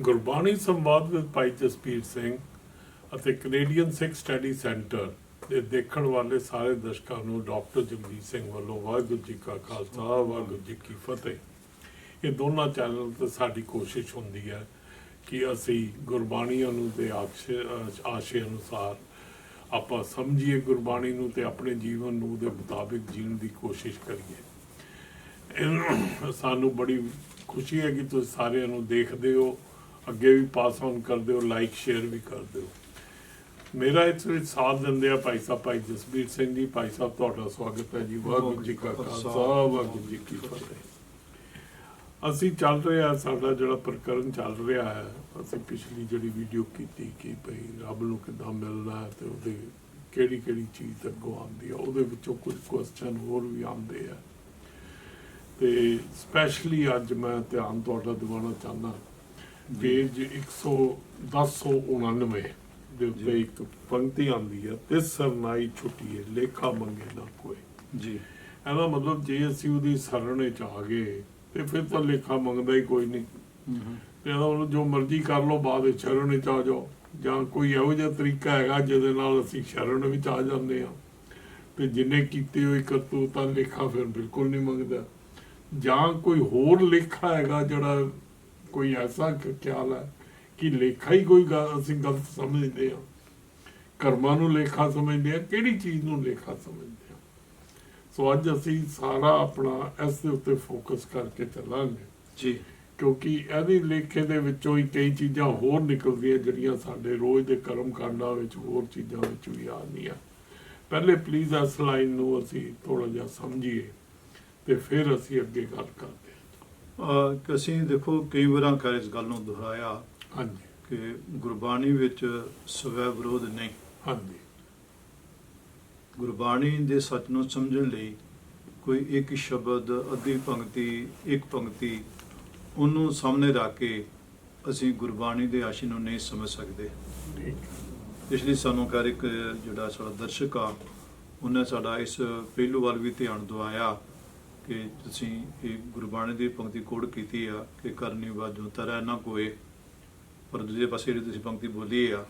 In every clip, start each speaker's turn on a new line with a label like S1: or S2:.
S1: ਗੁਰਬਾਣੀ ਸੰਵਾਦ ਵਿੱਚ ਭਾਈ ਜਸਪੀਰ ਸਿੰਘ ਅਤੇ ਕੈਨੇਡੀਅਨ ਸਿੱਖ ਸਟੱਡੀ ਸੈਂਟਰ ਦੇ ਦੇਖਣ ਵਾਲੇ ਸਾਰੇ ਦਰਸ਼ਕਾਂ ਨੂੰ ਡਾਕਟਰ ਜਗਦੀਪ ਸਿੰਘ ਵੱਲੋਂ ਵਾਹਿਗੁਰੂ ਜੀ ਕਾ ਖਾਲਸਾ, ਵਾਹਿਗੁਰੂ ਜੀ ਕੀ ਫਤਿਹ। ਇਹ ਦੋਨਾਂ ਚੈਨਲ ਤੇ ਸਾਡੀ ਕੋਸ਼ਿਸ਼ ਹੁੰਦੀ ਹੈ ਕਿ ਅਸੀਂ ਗੁਰਬਾਣੀਆਂ ਨੂੰ ਦੇ ਆਸ਼ੇ ਆਸ਼ੇ ਅਨੁਸਾਰ ਆਪਾਂ ਸਮਝੀਏ ਗੁਰਬਾਣੀ ਨੂੰ ਤੇ ਆਪਣੇ ਜੀਵਨ ਨੂੰ ਉਹਦੇ ਮੁਤਾਬਿਕ ਜੀਣ ਦੀ ਕੋਸ਼ਿਸ਼ ਕਰੀਏ। ਸਾਨੂੰ ਬੜੀ ਖੁਸ਼ੀ ਹੈ ਕਿ ਤੁਸੀਂ ਸਾਰਿਆਂ ਨੂੰ ਦੇਖਦੇ ਹੋ। ਅੱਗੇ ਵੀ ਪਾਸ ਆਨ ਕਰਦੇ ਹੋ ਲਾਈਕ ਸ਼ੇਅਰ ਵੀ ਕਰਦੇ ਹੋ ਮੇਰਾ ਇਸ ਵਿੱਚ ਸਾਥ ਦਿੰਦੇ ਆ ਭਾਈ ਸਾਹਿਬ ਭਾਈ ਜਸਬੀਰ ਸਿੰਘ ਜੀ। ਭਾਈ ਸਾਹਿਬ ਤੁਹਾਡਾ ਸਵਾਗਤ ਹੈ ਜੀ। ਵਾਹਿਗੁਰੂ ਜੀ ਕਾ ਖਾਲਸਾ ਵਾਹਿਗੁਰੂ ਜੀ ਕੀ ਫਤਿਹ। ਅਸੀਂ ਚੱਲ ਰਿਹਾ ਸਾਡਾ ਜਿਹੜਾ ਪ੍ਰਕਰਨ ਚੱਲ ਰਿਹਾ ਹੈ ਅਸੀਂ ਪਿਛਲੀ ਜਿਹੜੀ ਵੀਡੀਓ ਕੀਤੀ ਕਿ ਭਈ ਰੱਬ ਨੂੰ ਕਿੱਦਾਂ ਮਿਲਣਾ ਹੈ ਤੇ ਉਹਦੇ ਕਿਹੜੀ ਕਿਹੜੀ ਚੀਜ਼ ਅੱਗੋਂ ਆਉਂਦੀ ਆ ਉਹਦੇ ਵਿੱਚੋਂ ਕੁਝ ਕੁਐਸਚਨ ਹੋਰ ਵੀ ਆਉਂਦੇ ਆ। ਤੇ ਸਪੈਸ਼ਲੀ ਅੱਜ ਮੈਂ ਧਿਆਨ ਤੁਹਾਡਾ ਦਿਵਾਉਣਾ ਚਾਹੁੰਦਾ ਪੇਜ 110 ਦੇ ਉੱਤੇ ਇੱਕ ਪੰਕਤੀ ਆਉਂਦੀ ਹੈ ਤੇ ਸਰਨਾਈ ਛੁੱਟੀਏ ਲੇਖਾ ਮੰਗੇ ਨਾ ਕੋਈ।
S2: ਜੀ।
S1: ਇਹਦਾ ਮਤਲਬ ਜੇ ਅਸੀਂ ਉਹਦੀ ਸਰਣੇ ਚ ਆ ਗਏ ਤੇ ਫਿਰ ਤਾਂ ਲੇਖਾ ਮੰਗਦਾ ਹੀ ਕੋਈ ਨਹੀਂ। ਤੇ ਇਹਦਾ ਮਤਲਬ ਜੋ ਮਰਜ਼ੀ ਕਰ ਲਓ ਬਾਅਦ ਵਿੱਚ ਸ਼ਰਨ ਚ ਆ ਜਾਓ। ਜਾਂ ਕੋਈ ਇਹੋ ਜਿਹਾ ਤਰੀਕਾ ਹੈਗਾ ਜਿਹਦੇ ਨਾਲ ਅਸੀਂ ਸ਼ਰਨ ਵਿੱਚ ਆ ਜਾਂਦੇ ਆ। ਤੇ ਜਿੰਨੇ ਕੀਤੇ ਹੋਏ ਕਰਤੂਤਾਂ ਲੇਖਾ ਫਿਰ ਬਿਲਕੁਲ ਨਹੀਂ ਮੰਗਦਾ। ਜਾਂ ਕੋਈ ਹੋਰ ਲੇਖਾ ਹੈਗਾ ਜਿਹੜਾ ਕੋਈ ਐਸਾ ਖਿਆਲ ਹੈ ਕਿ ਲੇਖਾ ਹੀ ਕੋਈ ਗੱਲ ਅਸੀਂ ਗਲਤ ਸਮਝਦੇ ਆ ਕਰਮਾਂ ਨੂੰ ਲੇਖਾ ਸਮਝਦੇ ਆ ਕਿਹੜੀ ਚੀਜ਼ ਨੂੰ ਲੇਖਾ ਸਮਝਦੇ ਆ ਸੋ ਅੱਜ ਅਸੀਂ ਸਾਰਾ ਆਪਣਾ ਇਸ ਦੇ ਉੱਤੇ ਫੋਕਸ ਕਰਕੇ ਚੱਲਾਂਗੇ।
S2: ਜੀ।
S1: ਕਿਉਂਕਿ ਇਹਦੇ ਲੇਖੇ ਦੇ ਵਿੱਚੋਂ ਹੀ ਕਈ ਚੀਜ਼ਾਂ ਹੋਰ ਨਿਕਲਦੀਆਂ ਜਿਹੜੀਆਂ ਸਾਡੇ ਰੋਜ਼ ਦੇ ਕਰਮ ਕਾਂਡਾਂ ਵਿੱਚ ਹੋਰ ਚੀਜ਼ਾਂ ਵਿੱਚ ਵੀ ਆਉਂਦੀਆਂ ਪਹਿਲੇ ਪਲੀਜ਼ ਇਸ ਲਾਈਨ ਨੂੰ ਅਸੀਂ ਥੋੜਾ ਜਿਹਾ ਸਮਝੀਏ ਤੇ ਫਿਰ ਅਸੀਂ ਅੱਗੇ ਗੱਲ ਕਰਦੇ
S2: ਅਹ ਕਿ ਅਸੀਂ ਦੇਖੋ ਕਈ ਵਾਰਾਂ ਕਰ ਇਸ ਗੱਲ ਨੂੰ ਦੁਹਰਾਇਆ
S1: ਹਾਂਜੀ।
S2: ਕਿ ਗੁਰਬਾਣੀ ਵਿੱਚ ਸਵੈ ਵਿਰੋਧ ਨਹੀਂ।
S1: ਹਾਂਜੀ।
S2: ਗੁਰਬਾਣੀ ਦੇ ਸੱਚ ਨੂੰ ਸਮਝਣ ਲਈ ਕੋਈ ਇੱਕ ਸ਼ਬਦ ਅੱਧੀ ਪੰਕਤੀ ਇੱਕ ਪੰਕਤੀ ਉਹਨੂੰ ਸਾਹਮਣੇ ਰੱਖ ਕੇ ਅਸੀਂ ਗੁਰਬਾਣੀ ਦੇ ਆਸ਼ੇ ਨੂੰ ਨਹੀਂ ਸਮਝ ਸਕਦੇ। ਇਸ ਲਈ ਸਾਨੂੰ ਕਰ ਇੱਕ ਜਿਹੜਾ ਸਾਡਾ ਦਰਸ਼ਕ ਆ ਉਹਨੇ ਸਾਡਾ ਇਸ ਪਹਿਲੂ ਵੱਲ ਵੀ ਧਿਆਨ ਦਵਾਇਆ ਕਿ ਤੁਸੀਂ ਇਹ ਗੁਰਬਾਣੀ ਦੀ ਪੰਕਤੀ ਕੋਡ ਕੀਤੀ ਆ ਕਿ ਕਰਨੀ ਵਾਜੋ ਤਰੈ ਨਾ ਕੋਏ। ਪਰ ਦੂਜੇ ਪਾਸੇ ਜਿਹੜੀ ਤੁਸੀਂ ਪੰਕਤੀ ਬੋਲੀ ਆ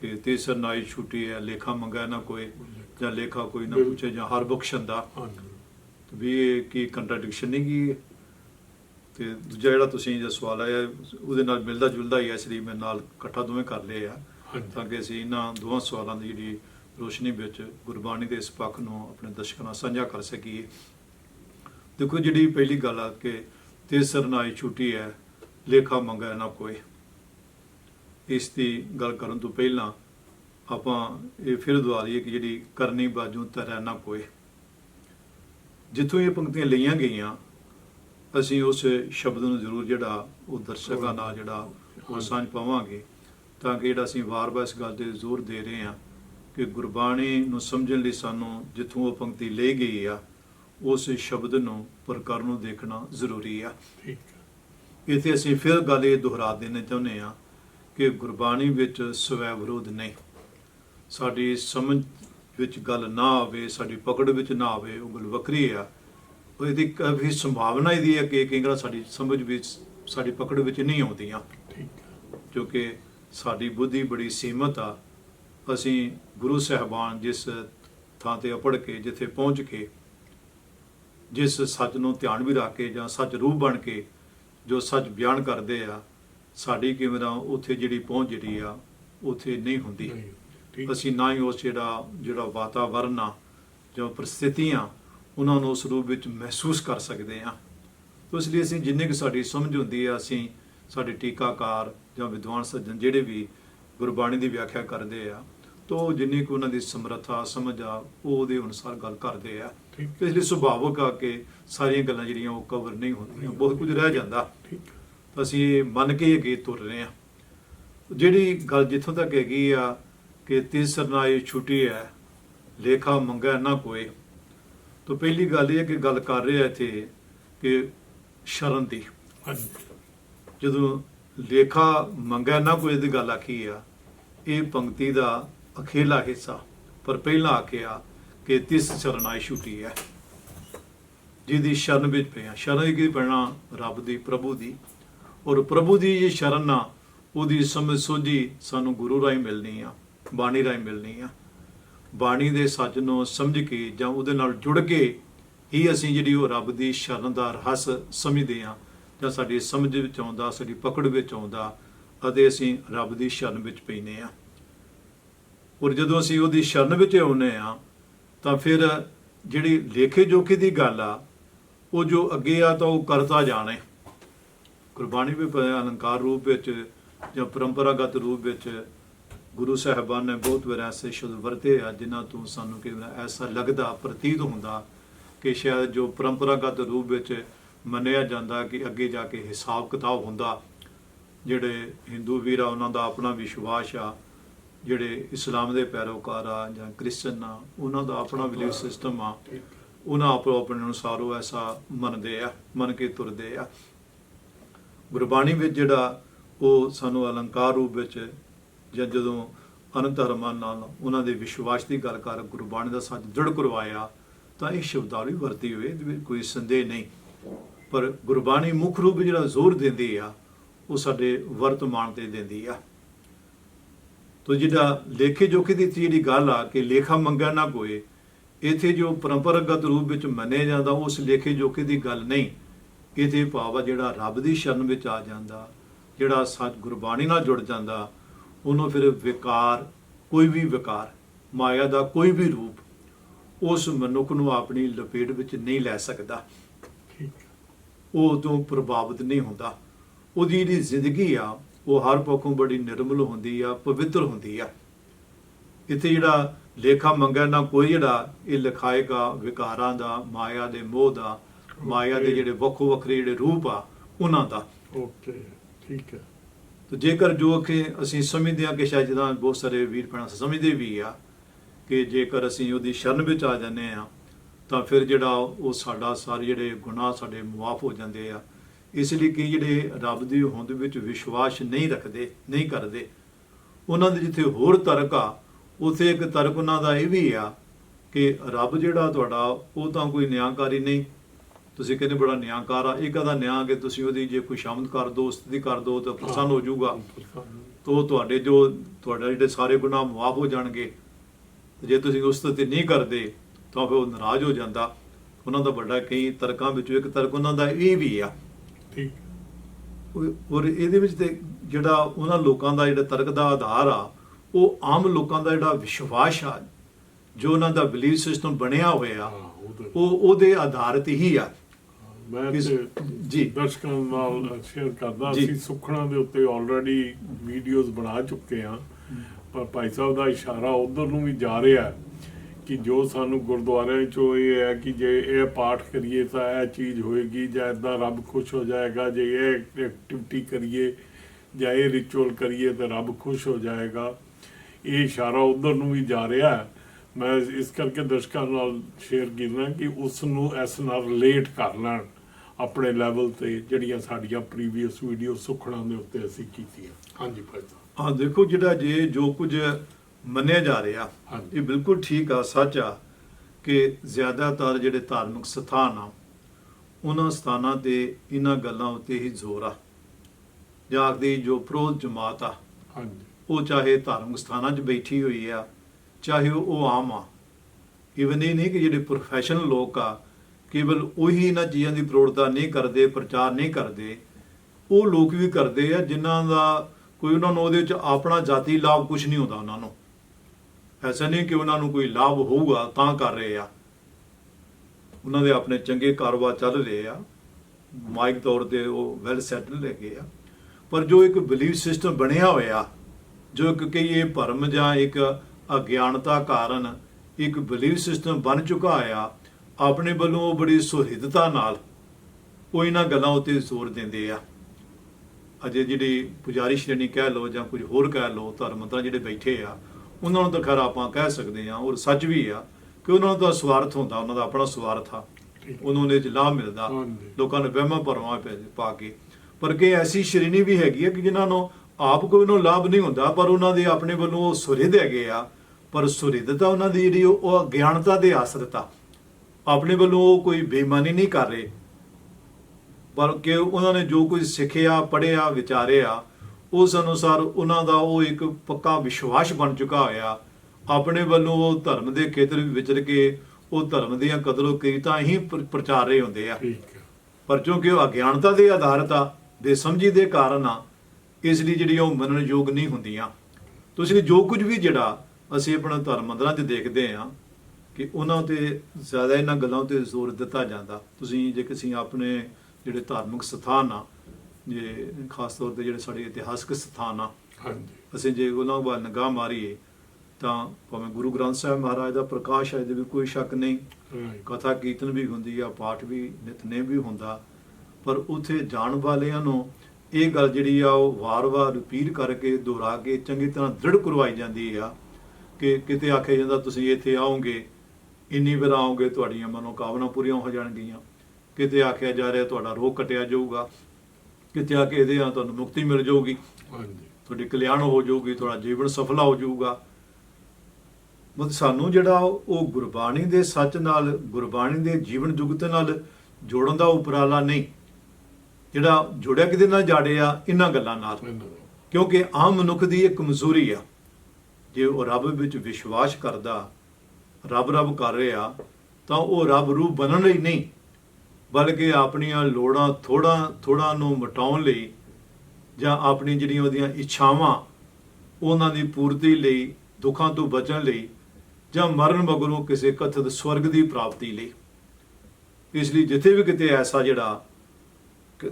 S2: ਕਿ ਤੀਸਰ ਨਾਈ ਛੁੱਟੀ ਹੈ ਲੇਖਾ ਮੰਗਾ ਨਾ ਕੋਈ ਜਾਂ ਲੇਖਾ ਕੋਈ ਨਾ। ਪੁੱਛੇ ਜਾਂ ਹਰ ਬਖਸ਼ਣ ਦਾ ਵੀ ਇਹ ਕੀ ਕੰਟਰਡਿਕਸ਼ਨ ਨਹੀਂ ਕੀ ਤੇ ਦੂਜਾ ਜਿਹੜਾ ਤੁਸੀਂ ਜੋ ਸਵਾਲ ਆਇਆ ਉਹਦੇ ਨਾਲ ਮਿਲਦਾ ਜੁਲਦਾ ਹੀ ਹੈ ਇਸ ਲਈ ਮੈਂ ਨਾਲ ਇਕੱਠਾ ਦੋਵੇਂ ਕਰ ਲਏ ਆ। ਤਾਂ ਕਿ ਅਸੀਂ ਇਹਨਾਂ ਦੋਵਾਂ ਸਵਾਲਾਂ ਦੀ ਜਿਹੜੀ ਰੋਸ਼ਨੀ ਵਿੱਚ ਗੁਰਬਾਣੀ ਦੇ ਇਸ ਪੱਖ ਨੂੰ ਆਪਣੇ ਦਰਸ਼ਕਾਂ ਨਾਲ ਸਾਂਝਾ ਕਰ ਸਕੀਏ। ਦੇਖੋ ਜਿਹੜੀ ਪਹਿਲੀ ਗੱਲ ਆ ਕਿ ਤੇ ਸਰਨਾਈ ਛੁੱਟੀ ਹੈ, ਲੇਖਾ ਮੰਗਾ ਨਾ ਕੋਈ। ਇਸ ਦੀ ਗੱਲ ਕਰਨ ਤੋਂ ਪਹਿਲਾਂ ਆਪਾਂ ਇਹ ਫਿਰ ਦੁਆ ਲਈਏ ਕਿ ਜਿਹੜੀ ਕਰਨੀ ਬਾਜੂ ਤਰੈ ਨਾ ਕੋਈ। ਜਿੱਥੋਂ ਇਹ ਪੰਕਤੀਆਂ ਲਈਆਂ ਗਈਆਂ, ਅਸੀਂ ਉਸ ਸ਼ਬਦ ਨੂੰ ਜ਼ਰੂਰ ਜਿਹੜਾ ਉਹ ਦਰਸ਼ਕਾਂ ਨਾਲ ਜਿਹੜਾ ਉਹ ਸਾਂਝ ਪਾਵਾਂਗੇ, ਤਾਂ ਕਿ ਜਿਹੜਾ ਅਸੀਂ ਵਾਰ-ਵਾਰ ਇਸ ਗੱਲ ਤੇ ਜ਼ੋਰ ਦੇ ਰਹੇ ਹਾਂ ਕਿ ਗੁਰਬਾਣੀ ਨੂੰ ਸਮਝਣ ਲਈ ਸਾਨੂੰ ਜਿੱਥੋਂ ਉਹ ਪੰਕਤੀ ਲਈ ਗਈ ਆ ਉਸ ਸ਼ਬਦ ਨੂੰ ਪ੍ਰਕਾਰ ਨੂੰ ਦੇਖਣਾ ਜ਼ਰੂਰੀ ਆ।
S1: ਠੀਕ ਹੈ
S2: ਇੱਥੇ ਅਸੀਂ ਫਿਰ ਗੱਲ ਇਹ ਦੁਹਰਾ ਦੇਣਾ ਚਾਹੁੰਦੇ ਹਾਂ ਕਿ ਗੁਰਬਾਣੀ ਵਿੱਚ ਸਵੈ ਵਿਰੋਧ ਨਹੀਂ। ਸਾਡੀ ਸਮਝ ਵਿੱਚ ਗੱਲ ਨਾ ਆਵੇ ਸਾਡੀ ਪਕੜ ਵਿੱਚ ਨਾ ਆਵੇ ਉਹ ਗੱਲ ਵੱਖਰੀ ਆ। ਉਹ ਇਹਦੀ ਕਾਫੀ ਸੰਭਾਵਨਾ ਇਹਦੀ ਹੈ ਕਿ ਕਈ ਵਾਰ ਸਾਡੀ ਸਮਝ ਵਿੱਚ ਸਾਡੀ ਪਕੜ ਵਿੱਚ ਨਹੀਂ ਆਉਂਦੀਆਂ।
S1: ਠੀਕ
S2: ਕਿਉਂਕਿ ਸਾਡੀ ਬੁੱਧੀ ਬੜੀ ਸੀਮਤ ਆ। ਅਸੀਂ ਗੁਰੂ ਸਾਹਿਬਾਨ ਜਿਸ ਥਾਂ ਤੇ ਅਪੜ ਕੇ ਜਿੱਥੇ ਪਹੁੰਚ ਕੇ ਜਿਸ ਸੱਚ ਨੂੰ ਧਿਆਨ ਵੀ ਰੱਖ ਕੇ ਜਾਂ ਸੱਚ ਰੂਪ ਬਣ ਕੇ ਜੋ ਸੱਚ ਬਿਆਨ ਕਰਦੇ ਆ ਸਾਡੀ ਕਿਵੇਂ ਉੱਥੇ ਜਿਹੜੀ ਪਹੁੰਚ ਜਿਹੜੀ ਆ ਉੱਥੇ ਨਹੀਂ ਹੁੰਦੀ। ਅਸੀਂ ਨਾ ਹੀ ਉਸ ਜਿਹੜਾ ਜਿਹੜਾ ਵਾਤਾਵਰਨ ਆ ਜੋ ਪ੍ਰਸਥਿਤੀਆਂ ਉਹਨਾਂ ਨੂੰ ਉਸ ਰੂਪ ਵਿੱਚ ਮਹਿਸੂਸ ਕਰ ਸਕਦੇ ਆ। ਇਸ ਲਈ ਅਸੀਂ ਜਿੰਨੇ ਕਿ ਸਾਡੀ ਸਮਝ ਹੁੰਦੀ ਆ ਅਸੀਂ ਸਾਡੇ ਟੀਕਾਕਾਰ ਜਾਂ ਵਿਦਵਾਨ ਸੱਜਣ ਜਿਹੜੇ ਵੀ ਗੁਰਬਾਣੀ ਦੀ ਵਿਆਖਿਆ ਕਰਦੇ ਆ ਤੋ ਜਿੰਨੀ ਕੁ ਉਹਨਾਂ ਦੀ ਸਮਰੱਥਾ ਸਮਝ ਆ ਉਹ ਉਹਦੇ ਅਨੁਸਾਰ ਗੱਲ ਕਰਦੇ ਆ।
S1: ਠੀਕ
S2: ਇਸ ਲਈ ਸੁਭਾਵਕ ਆ ਕਿ ਸਾਰੀਆਂ ਗੱਲਾਂ ਜਿਹੜੀਆਂ ਉਹ ਕਵਰ ਨਹੀਂ ਹੁੰਦੀਆਂ। ਬਹੁਤ ਕੁਝ ਰਹਿ ਜਾਂਦਾ।
S1: ਠੀਕ
S2: ਅਸੀਂ ਇਹ ਮੰਨ ਕੇ ਅੱਗੇ ਤੁਰ ਰਹੇ ਹਾਂ। ਜਿਹੜੀ ਗੱਲ ਜਿੱਥੋਂ ਤੱਕ ਹੈਗੀ ਆ ਕਿ ਤੀਸਰ ਨਾਈ ਛੁੱਟੀ ਹੈ ਲੇਖਾ ਮੰਗਾ ਨਾ ਕੋਈ। ਤਾਂ ਪਹਿਲੀ ਗੱਲ ਇਹ ਹੈ ਕਿ ਗੱਲ ਕਰ ਰਹੇ ਆ ਇੱਥੇ ਕਿ ਸ਼ਰਨ ਦੀ। ਜਦੋਂ ਲੇਖਾ ਮੰਗਾ ਨਾ ਕੋਈ ਦੀ ਗੱਲ ਆਖੀ ਆ ਇਹ ਪੰਕਤੀ ਦਾ ਅਖੇਲਾ ਹਿੱਸਾ। ਪਰ ਪਹਿਲਾਂ ਆਖਿਆ ਕਿ ਤਿਸ ਸ਼ਰਨਾਈ ਛੁੱਟੀ ਹੈ, ਜਿਹਦੀ ਸ਼ਰਨ ਵਿੱਚ ਪਿਆ ਸ਼ਰਨ ਕੀ ਪੈਣਾ ਰੱਬ ਦੀ, ਪ੍ਰਭੂ ਦੀ। ਔਰ ਪ੍ਰਭੂ ਦੀ ਇਹ ਸ਼ਰਨ ਨਾ ਉਹਦੀ ਸਮਝ ਸੋਝੀ ਸਾਨੂੰ ਗੁਰੂ ਰਾਹੀਂ ਮਿਲਣੀ ਆ, ਬਾਣੀ ਰਾਹੀਂ ਮਿਲਣੀ ਆ। ਬਾਣੀ ਦੇ ਸੱਚ ਨੂੰ ਸਮਝ ਕੇ ਜਾਂ ਉਹਦੇ ਨਾਲ ਜੁੜ ਕੇ ਹੀ ਅਸੀਂ ਜਿਹੜੀ ਉਹ ਰੱਬ ਦੀ ਸ਼ਰਨ ਦਾ ਰਹੱਸ ਸਮਝਦੇ ਆ ਜਾਂ ਸਾਡੀ ਸਮਝ ਵਿੱਚ ਆਉਂਦਾ, ਸਾਡੀ ਪਕੜ ਵਿੱਚ ਆਉਂਦਾ, ਅਤੇ ਅਸੀਂ ਰੱਬ ਦੀ ਸ਼ਰਨ ਵਿੱਚ ਪੈਨੇ ਆ ਔਰ ਜਦੋਂ ਅਸੀਂ ਉਹਦੀ ਸ਼ਰਨ ਵਿੱਚ ਆਉਨੇ ਆ ਤਾਂ ਫਿਰ ਜਿਹੜੀ ਲੇਖੇ ਜੋਖੇ ਦੀ ਗੱਲ ਆ, ਉਹ ਜੋ ਅੱਗੇ ਆ ਤਾਂ ਉਹ ਕਰਤਾ ਜਾਣੇ। ਗੁਰਬਾਣੀ ਵੀ ਅਲੰਕਾਰ ਰੂਪ ਵਿੱਚ ਜਾਂ ਪਰੰਪਰਾਗਤ ਰੂਪ ਵਿੱਚ ਗੁਰੂ ਸਾਹਿਬਾਨ ਨੇ ਬਹੁਤ ਵਾਰ ਐਸੇ ਸ਼ਬਦ ਵਰਤੇ ਆ, ਜਿਨ੍ਹਾਂ ਤੋਂ ਸਾਨੂੰ ਕਿ ਐਸਾ ਲੱਗਦਾ, ਪ੍ਰਤੀਤ ਹੁੰਦਾ ਕਿ ਸ਼ਾਇਦ ਜੋ ਪਰੰਪਰਾਗਤ ਰੂਪ ਵਿੱਚ ਮੰਨਿਆ ਜਾਂਦਾ ਕਿ ਅੱਗੇ ਜਾ ਕੇ ਹਿਸਾਬ ਕਿਤਾਬ ਹੁੰਦਾ, ਜਿਹੜੇ ਹਿੰਦੂ ਵੀਰ ਆ ਉਹਨਾਂ ਦਾ ਆਪਣਾ ਵਿਸ਼ਵਾਸ ਆ ਜਿਹੜੇ ਇਸਲਾਮ ਦੇ ਪੈਰੋਕਾਰ ਆ ਜਾਂ ਕ੍ਰਿਸਚਨ ਆ, ਉਹਨਾਂ ਦਾ ਆਪਣਾ ਬਿਲੀਫ ਸਿਸਟਮ ਆ। ਉਹਨਾਂ ਆਪੋ ਆਪਣੇ ਅਨੁਸਾਰ ਉਹ ਐਸਾ ਮੰਨਦੇ ਆ, ਮੰਨ ਕੇ ਤੁਰਦੇ ਆ। ਗੁਰਬਾਣੀ ਵਿੱਚ ਜਿਹੜਾ ਉਹ ਸਾਨੂੰ ਅਲੰਕਾਰ ਰੂਪ ਵਿੱਚ ਜਾਂ ਜਦੋਂ ਅਨੰਤ ਧਰਮਾਂ ਨਾਲ ਉਹਨਾਂ ਦੇ ਵਿਸ਼ਵਾਸ ਦੀ ਗੱਲ ਕਰ ਗੁਰਬਾਣੀ ਦਾ ਸੱਚ ਦ੍ਰਿੜ ਕਰਵਾਇਆ, ਤਾਂ ਇਹ ਸ਼ਬਦਾਵਲੀ ਵਰਤੀ ਹੋਏ ਇਹਦੇ ਵਿੱਚ ਕੋਈ ਸੰਦੇਹ ਨਹੀਂ। ਪਰ ਗੁਰਬਾਣੀ ਮੁੱਖ ਰੂਪ ਜਿਹੜਾ ਜ਼ੋਰ ਦਿੰਦੀ ਆ, ਉਹ ਸਾਡੇ ਵਰਤਮਾਨ ਤੇ ਦਿੰਦੀ ਆ। ਤੋ ਜਿਹੜਾ ਲੇਖੇ ਜੋਖੇ ਦੀ ਜਿਹੜੀ ਗੱਲ ਆ ਕਿ ਲੇਖਾ ਮੰਗਣ ਨਾ ਕੋਏ ਇਥੇ ਜੋ ਪਰੰਪਰਾਗਤ ਰੂਪ ਵਿੱਚ ਮੰਨਿਆ ਜਾਂਦਾ ਉਸ ਲੇਖੇ ਜੋਖੇ ਦੀ ਗੱਲ ਨਹੀਂ। ਇਥੇ ਭਾਵ ਆ ਜਿਹੜਾ ਰੱਬ ਦੀ ਸ਼ਰਨ ਵਿੱਚ ਆ ਜਾਂਦਾ ਜਿਹੜਾ ਸੱਚ ਗੁਰਬਾਣੀ ਨਾਲ ਜੁੜ ਜਾਂਦਾ ਉਹਨੂੰ ਫਿਰ ਵਿਕਾਰ ਕੋਈ ਵੀ ਵਿਕਾਰ ਮਾਇਆ ਦਾ ਕੋਈ ਵੀ ਰੂਪ ਉਸ ਮਨੁੱਖ ਨੂੰ ਆਪਣੀ ਲਪੇਟ ਵਿੱਚ ਨਹੀਂ ਲੈ ਸਕਦਾ।
S1: ਠੀਕ
S2: ਉਹ ਤੋਂ ਪ੍ਰਭਾਵਿਤ ਨਹੀਂ ਹੁੰਦਾ। ਉਹਦੀ ਜਿਹੜੀ ਜ਼ਿੰਦਗੀ ਆ ਉਹ ਹਰ ਪੱਖੋਂ ਬੜੀ ਨਿਰਮਲ ਹੁੰਦੀ ਆ ਪਵਿੱਤਰ ਹੁੰਦੀ ਆ। ਇੱਥੇ ਜਿਹੜਾ ਲੇਖਾ ਮੰਗਿਆ ਨਾ ਕੋਈ ਜਿਹੜਾ ਇਹ ਲਿਖਾਏਗਾ ਵਿਕਾਰਾਂ ਦਾ ਮਾਇਆ ਦੇ ਮੋਹ ਦਾ ਮਾਇਆ ਦੇ ਜਿਹੜੇ ਵੱਖੋ ਵੱਖਰੇ ਜਿਹੜੇ ਰੂਪ ਆ ਉਹਨਾਂ ਦਾ।
S1: ਓਕੇ ਠੀਕ ਹੈ।
S2: ਤੇ ਜੇਕਰ ਜੋ ਕਿ ਅਸੀਂ ਸਮਝਦੇ ਹਾਂ ਕਿ ਸ਼ਾਇਦ ਜਿੱਦਾਂ ਬਹੁਤ ਸਾਰੇ ਵੀਰ ਭੈਣਾਂ ਸਮਝਦੇ ਵੀ ਆ ਕਿ ਜੇਕਰ ਅਸੀਂ ਉਹਦੀ ਸ਼ਰਨ ਵਿੱਚ ਆ ਜਾਂਦੇ ਆ ਤਾਂ ਫਿਰ ਜਿਹੜਾ ਉਹ ਸਾਡਾ ਸਾਰੇ ਜਿਹੜੇ ਗੁਨਾਹ ਸਾਡੇ ਮੁਆਫ ਹੋ ਜਾਂਦੇ ਆ। ਇਸ ਲਈ ਕਿ ਜਿਹੜੇ ਰੱਬ ਦੀ ਹੋਂਦ ਵਿੱਚ ਵਿਸ਼ਵਾਸ ਨਹੀਂ ਰੱਖਦੇ ਨਹੀਂ ਕਰਦੇ। ਉਹਨਾਂ ਦੇ ਜਿੱਥੇ ਹੋਰ ਤਰਕ ਆ ਉਥੇ ਇੱਕ ਤਰਕ ਉਹਨਾਂ ਦਾ ਇਹ ਵੀ ਆ ਕਿ ਰੱਬ ਜਿਹੜਾ ਤੁਹਾਡਾ ਉਹ ਤਾਂ ਕੋਈ ਨਿਆਂਕਾਰੀ ਨਹੀਂ। ਤੁਸੀਂ ਕਹਿੰਦੇ ਬੜਾ ਨਿਆਂਕਾਰ ਆ ਇਹ ਕਹਦਾ ਨਿਆਂ ਕਿ ਤੁਸੀਂ ਉਹਦੀ ਜੇ ਕੋਈ ਸ਼ਾਮਤ ਕਰ ਦੋ ਉਸਤਤੀ ਕਰ ਦੋ ਤਾਂ ਪ੍ਰਸੰਨ ਹੋ ਜਾਊਗਾ। ਤੋ ਤੁਹਾਡੇ ਜੋ ਤੁਹਾਡੇ ਜਿਹੜੇ ਸਾਰੇ ਗੁਨਾਹ ਮਾਫ ਹੋ ਜਾਣਗੇ ਤੇ ਜੇ ਤੁਸੀਂ ਉਸਤਤੀ ਨਹੀਂ ਕਰਦੇ ਤਾਂ ਫਿਰ ਉਹ ਨਾਰਾਜ਼ ਹੋ ਜਾਂਦਾ। ਉਹਨਾਂ ਦਾ ਵੱਡਾ ਕਈ ਤਰਕਾਂ ਵਿੱਚੋਂ ਇੱਕ ਤਰਕ ਉਹਨਾਂ ਦਾ ਇਹ ਵੀ ਆ।
S1: ਠੀਕ।
S2: ਉਹ- ਔਰ ਇਹਦੇ ਵਿੱਚ ਤੇ ਜਿਹੜਾ ਉਹਨਾਂ ਲੋਕਾਂ ਦਾ ਜਿਹੜਾ ਤਰਕ ਦਾ ਆਧਾਰ ਆ ਉਹ ਆਮ ਲੋਕਾਂ ਦਾ ਜਿਹੜਾ ਵਿਸ਼ਵਾਸ ਆ ਜੋ ਉਹਨਾਂ ਦਾ ਬਿਲੀਫ ਸਿਸਟਮ ਬਣਿਆ ਹੋਇਆ
S1: ਉਹ
S2: ਉਹਦੇ ਆਧਾਰਿਤ ਹੀ ਆ।
S1: ਮੈਂ
S2: ਜੀ।
S1: ਦਰਸ਼ਕਾਂ ਨਾਲ ਸ਼ੇਅਰ ਕਰਦਾ। ਅਸੀਂ ਸੁਖਣਾ ਦੇ ਉੱਤੇ ਆਲਰੇਡੀ ਵੀਡੀਓਜ਼ ਬਣਾ ਚੁੱਕੇ ਹਾਂ। ਪਰ ਭਾਈ ਸਾਹਿਬ ਦਾ ਇਸ਼ਾਰਾ ਉਧਰ ਨੂੰ ਵੀ ਜਾ ਰਿਹਾ। ਹੈ ਕਿ ਜੋ ਸਾਨੂੰ ਗੁਰਦੁਆਰਿਆਂ ਚੋਂ ਇਹ ਹੈ ਕਿ ਜੇ ਇਹ ਪਾਠ ਕਰੀਏ ਤਾਂ ਇਹ ਚੀਜ਼ ਹੋਏਗੀ ਜਾਂ ਇਦਾਂ ਰੱਬ ਖੁਸ਼ ਹੋ ਜਾਏਗਾ ਜੇ ਇਹ ਐਕਟੀਵਿਟੀ ਕਰੀਏ ਜਾਂ ਇਹ ਰਿਚੁਅਲ ਕਰੀਏ ਤਾਂ ਰੱਬ ਖੁਸ਼ ਹੋ ਜਾਏਗਾ। ਇਹ ਇਸ਼ਾਰਾ ਉਧਰ ਨੂੰ ਵੀ ਜਾ ਰਿਹਾ ਹੈ। ਮੈਂ ਇਸ ਕਰਕੇ ਦਰਸ਼ਕਾਂ ਨਾਲ ਸ਼ੇਅਰ ਕਰਨਾ ਕਿ ਉਸ ਨੂੰ ਇਸ ਨਾਲ ਰਿਲੇਟ ਕਰ ਲੈਣ ਆਪਣੇ ਲੈਵਲ ਤੇ ਜਿਹੜੀਆਂ ਸਾਡੀਆਂ ਪ੍ਰੀਵੀਅਸ ਵੀਡੀਓ ਸੁਖਣਾ ਦੇ ਉੱਤੇ ਅਸੀਂ ਕੀਤੀਆਂ। ਹਾਂਜੀ ਭਾਈ ਸਾਹਿਬ।
S2: ਹਾਂ ਦੇਖੋ ਜਿਹੜਾ ਜੇ ਜੋ ਕੁਝ ਮੰਨਿਆ ਜਾ ਰਿਹਾ। ਇਹ ਬਿਲਕੁਲ ਠੀਕ ਆ ਸੱਚ ਆ ਕਿ ਜ਼ਿਆਦਾਤਰ ਜਿਹੜੇ ਧਾਰਮਿਕ ਸਥਾਨ ਆ ਉਹਨਾਂ ਸਥਾਨਾਂ ਤੇ ਇਹਨਾਂ ਗੱਲਾਂ ਉੱਤੇ ਹੀ ਜ਼ੋਰ ਆ। ਜਾਗਦੀ ਜੋ ਪ੍ਰੋਧ ਜਮਾਤ ਆ
S1: ਹਾਂਜੀ।
S2: ਉਹ ਚਾਹੇ ਧਾਰਮਿਕ ਸਥਾਨਾਂ 'ਚ ਬੈਠੀ ਹੋਈ ਆ ਚਾਹੇ ਉਹ ਉਹ ਆਮ ਆ। ਇਵਨ ਇਹ ਨਹੀਂ ਕਿ ਜਿਹੜੇ ਪ੍ਰੋਫੈਸ਼ਨਲ ਲੋਕ ਆ ਕੇਵਲ ਉਹੀ ਇਹਨਾਂ ਚੀਜ਼ਾਂ ਦੀ ਪ੍ਰੋੜਤਾ ਨਹੀਂ ਕਰਦੇ ਪ੍ਰਚਾਰ ਨਹੀਂ ਕਰਦੇ ਉਹ ਲੋਕ ਵੀ ਕਰਦੇ ਆ ਜਿਨ੍ਹਾਂ ਦਾ ਕੋਈ ਉਹਨਾਂ ਨੂੰ ਉਹਦੇ ਵਿੱਚ ਆਪਣਾ ਜਾਤੀ ਲਾਭ ਕੁਝ ਨਹੀਂ ਹੁੰਦਾ ਉਹਨਾਂ ਨੂੰ। ਐਸਾ ਨਹੀਂ ਕਿ ਉਹਨਾਂ ਨੂੰ ਕੋਈ ਲਾਭ ਹੋਊਗਾ, ਤਾਂ ਕਰ ਰਹੇ ਆ। ਉਹਨਾਂ ਦੇ ਆਪਣੇ ਚੰਗੇ ਕਾਰੋਬਾਰ ਚੱਲ ਰਹੇ ਆ। ਮਾਈਕ ਤੌਰ ਤੇ ਉਹ ਵੈਲ ਸੈਟਲ ਹੈਗੇ ਆ। ਪਰ ਜੋ ਇੱਕ ਬਿਲੀਫ ਸਿਸਟਮ ਬਣਿਆ ਹੋਇਆ, ਜੋ ਇੱਕ ਇਹ ਭਰਮ ਜਾਂ ਇੱਕ ਅਗਿਆਨਤਾ ਕਾਰਨ ਇੱਕ ਬਿਲੀਫ ਸਿਸਟਮ ਬਣ ਚੁੱਕਾ ਆ ਆਪਣੇ ਵੱਲੋਂ ਉਹ ਬੜੀ ਸੁਹਿਰਦਤਾ ਨਾਲ ਉਹ ਇਹਨਾਂ ਗੱਲਾਂ ਉੱਤੇ ਜ਼ੋਰ ਦਿੰਦੇ ਆ। ਅਜੇ ਜਿਹੜੀ ਪੁਜਾਰੀ ਸ਼੍ਰੇਣੀ ਕਹਿ ਲਓ ਜਾਂ ਕੁਝ ਹੋਰ ਕਹਿ ਲਓ ਧਰਮੰਤਰਾ ਜਿਹੜੇ ਬੈਠੇ ਆ ਉਹਨਾਂ ਨੂੰ ਤਾਂ ਖੈਰ ਆਪਾਂ ਕਹਿ ਸਕਦੇ ਆ ਔਰ ਸੱਚ ਵੀ ਆ ਕਿ ਉਹਨਾਂ ਨੂੰ ਤਾਂ ਸਵਾਰਥ ਹੁੰਦਾ ਉਹਨਾਂ ਦਾ ਆਪਣਾ ਸਵਾਰਥ ਆ। ਉਹਨਾਂ ਦੇ ਚ ਲਾਭ ਮਿਲਦਾ। ਲੋਕਾਂ ਨੂੰ ਵਹਿਮਾਂ ਭਰਮਾਂ ਪੈ- ਪਾ ਕੇ। ਪਰ ਕਿ ਐਸੀ ਸ਼੍ਰੇਣੀ ਵੀ ਹੈਗੀ ਹੈ ਕਿ ਜਿਨ੍ਹਾਂ ਨੂੰ ਆਪ ਕੋਈ ਨੂੰ ਲਾਭ ਨਹੀਂ ਹੁੰਦਾ ਪਰ ਉਹਨਾਂ ਦੇ ਆਪਣੇ ਵੱਲੋਂ ਉਹ ਸੁਰਿਧ ਹੈਗੇ ਆ। ਪਰ ਸੁਰਿਧਤਾ ਉਹਨਾਂ ਦੀ ਜਿਹੜੀ ਉਹ ਅਗਿਆਨਤਾ ਦੇ ਆਸਰਤ। ਆਪਣੇ ਵੱਲੋਂ ਉਹ ਕੋਈ ਬੇਈਮਾਨੀ ਨਹੀਂ ਕਰ ਰਹੇ। ਬਲਕਿ ਉਹਨਾਂ ਨੇ ਜੋ ਕੁਝ ਸਿੱਖਿਆ ਪੜ੍ਹਿਆ ਵਿਚਾਰਿਆ ਉਸ ਅਨੁਸਾਰ ਉਹਨਾਂ ਦਾ ਉਹ ਇੱਕ ਪੱਕਾ ਵਿਸ਼ਵਾਸ ਬਣ ਚੁੱਕਾ ਹੋਇਆ। ਆਪਣੇ ਵੱਲੋਂ ਉਹ ਧਰਮ ਦੇ ਖੇਤਰ ਵਿੱਚ ਵਿਚਰ ਕੇ ਉਹ ਧਰਮ ਦੀਆਂ ਕਦਰੋ ਕੀਮਤਾਂ ਹੀ ਪ੍ਰ- ਪ੍ਰਚਾਰ ਰਹੇ ਹੁੰਦੇ ਆ। ਪਰ ਕਿਉਂਕਿ ਉਹ ਅਗਿਆਨਤਾ ਦੇ ਆਧਾਰਿਤ ਆ ਬੇਸਮਝੀ ਦੇ ਕਾਰਨ ਆ ਇਸ ਲਈ ਜਿਹੜੀ ਉਹ ਮੰਨਣ ਯੋਗ ਨਹੀਂ ਹੁੰਦੀਆਂ। ਤੁਸੀਂ ਜੋ ਕੁਝ ਵੀ ਜਿਹੜਾ ਅਸੀਂ ਆਪਣਾ ਧਰਮ ਮੰਦਰਾਂ 'ਚ ਦੇਖਦੇ ਆ ਕਿ ਉਹਨਾਂ ਤੇ ਜ਼ਿਆਦਾ ਇਹਨਾਂ ਗੱਲਾਂ ਤੇ ਜ਼ੋਰ ਦਿੱਤਾ ਜਾਂਦਾ। ਤੁਸੀਂ ਜੇ ਕਿਸੇ ਆਪਣੇ ਜਿਹੜੇ ਧਾਰਮਿਕ ਸਥਾਨ ਆ ਜੇ ਖਾਸ ਤੌਰ ਤੇ ਜਿਹੜੇ ਸਾਡੇ ਇਤਿਹਾਸਕ ਸਥਾਨ ਆ
S1: ਹਾਂਜੀ।
S2: ਅਸੀਂ ਜੇ ਉਹਨਾਂ ਵੱਲ ਨਿਗਾਹ ਮਾਰੀਏ ਤਾਂ ਭਾਵੇਂ ਗੁਰੂ ਗ੍ਰੰਥ ਸਾਹਿਬ ਮਹਾਰਾਜ ਦਾ ਪ੍ਰਕਾਸ਼ ਹੈ ਇਹਦੇ ਵਿੱਚ ਕੋਈ ਸ਼ੱਕ ਨਹੀਂ। ਕਥਾ ਕੀਰਤਨ ਵੀ ਹੁੰਦੀ ਆ ਪਾਠ ਵੀ ਨਿਤਨੇਮ ਵੀ ਹੁੰਦਾ। ਪਰ ਉੱਥੇ ਜਾਣ ਵਾਲਿਆਂ ਨੂੰ ਇਹ ਗੱਲ ਜਿਹੜੀ ਆ ਉਹ ਵਾਰ-ਵਾਰ ਰਿਪੀਟ ਕਰਕੇ ਦੁਹਰਾ ਕੇ ਚੰਗੀ ਤਰ੍ਹਾਂ ਦ੍ਰਿੜ ਕਰਵਾਈ ਜਾਂਦੀ ਆ ਕਿ ਕਿਤੇ ਆਖਿਆ ਜਾਂਦਾ ਤੁਸੀਂ ਇੱਥੇ ਆਓਗੇ ਇੰਨੀ ਵਾਰ ਆਓਗੇ ਤੁਹਾਡੀਆਂ ਮਨੋਕਾਮਨਾ ਪੂਰੀਆਂ ਹੋ ਜਾਣਗੀਆਂ। ਕਿਤੇ ਆਖਿਆ ਜਾ ਰਿਹਾ ਤੁਹਾਡਾ ਰੋਗ ਕਟਿਆ ਜਾਊਗਾ। ਕਿਤੇ ਆ ਕੇ ਇਹਦੇ ਨਾਲ ਤੁਹਾਨੂੰ ਮੁਕਤੀ ਮਿਲ ਜਾਊਗੀ।
S1: ਹਾਂਜੀ।
S2: ਤੁਹਾਡੀ ਕਲਿਆਣ ਹੋ ਜਾਊਗੀ ਤੁਹਾਡਾ ਜੀਵਨ ਸਫਲਾ ਹੋ ਜਾਊਗਾ। ਮਤ ਸਾਨੂੰ ਜਿਹੜਾ ਉਹ ਗੁਰਬਾਣੀ ਦੇ ਸੱਚ ਨਾਲ ਗੁਰਬਾਣੀ ਦੇ ਜੀਵਨ ਜੁਗਤ ਨਾਲ ਜੋੜਨ ਦਾ ਉਪਰਾਲਾ ਨਹੀਂ। ਜਿਹੜਾ ਜੁੜਿਆ ਕਿਹਦੇ ਨਾਲ ਜਾੜਿਆ ਇਹਨਾਂ ਗੱਲਾਂ ਨਾਲ। ਕਿਉਂਕਿ ਆਮ ਮਨੁੱਖ ਦੀ ਇੱਕ ਕਮਜ਼ੋਰੀ ਆ। ਜੇ ਉਹ ਰੱਬ ਵਿੱਚ ਵਿਸ਼ਵਾਸ ਕਰਦਾ ਰੱਬ ਰੱਬ ਕਰ ਰਿਹਾ ਤਾਂ ਉਹ ਰੱਬ ਰੂਪ ਬਣਨ ਲਈ ਨਹੀਂ। ਬਲਕਿ ਆਪਣੀਆਂ ਲੋੜਾਂ ਥੋੜਾ ਥੋੜਾ ਨੂੰ ਮਟਾਉਣ ਲਈ ਜਾਂ ਆਪਣੀ ਜਿਹੜੀਆਂ ਉਹਦੀਆਂ ਇੱਛਾਵਾਂ, ਉਹਨਾਂ ਦੀ ਪੂਰਤੀ ਲਈ, ਦੁੱਖਾਂ ਤੋਂ ਬਚਣ ਲਈ ਜਾਂ ਮਰਨ ਮਗਰੋਂ ਕਿਸੇ ਕਥਿਤ ਸਵਰਗ ਦੀ ਪ੍ਰਾਪਤੀ ਲਈ। ਇਸ ਲਈ ਜਿੱਥੇ ਵੀ ਕਿਤੇ ਐਸਾ ਜਿਹੜਾ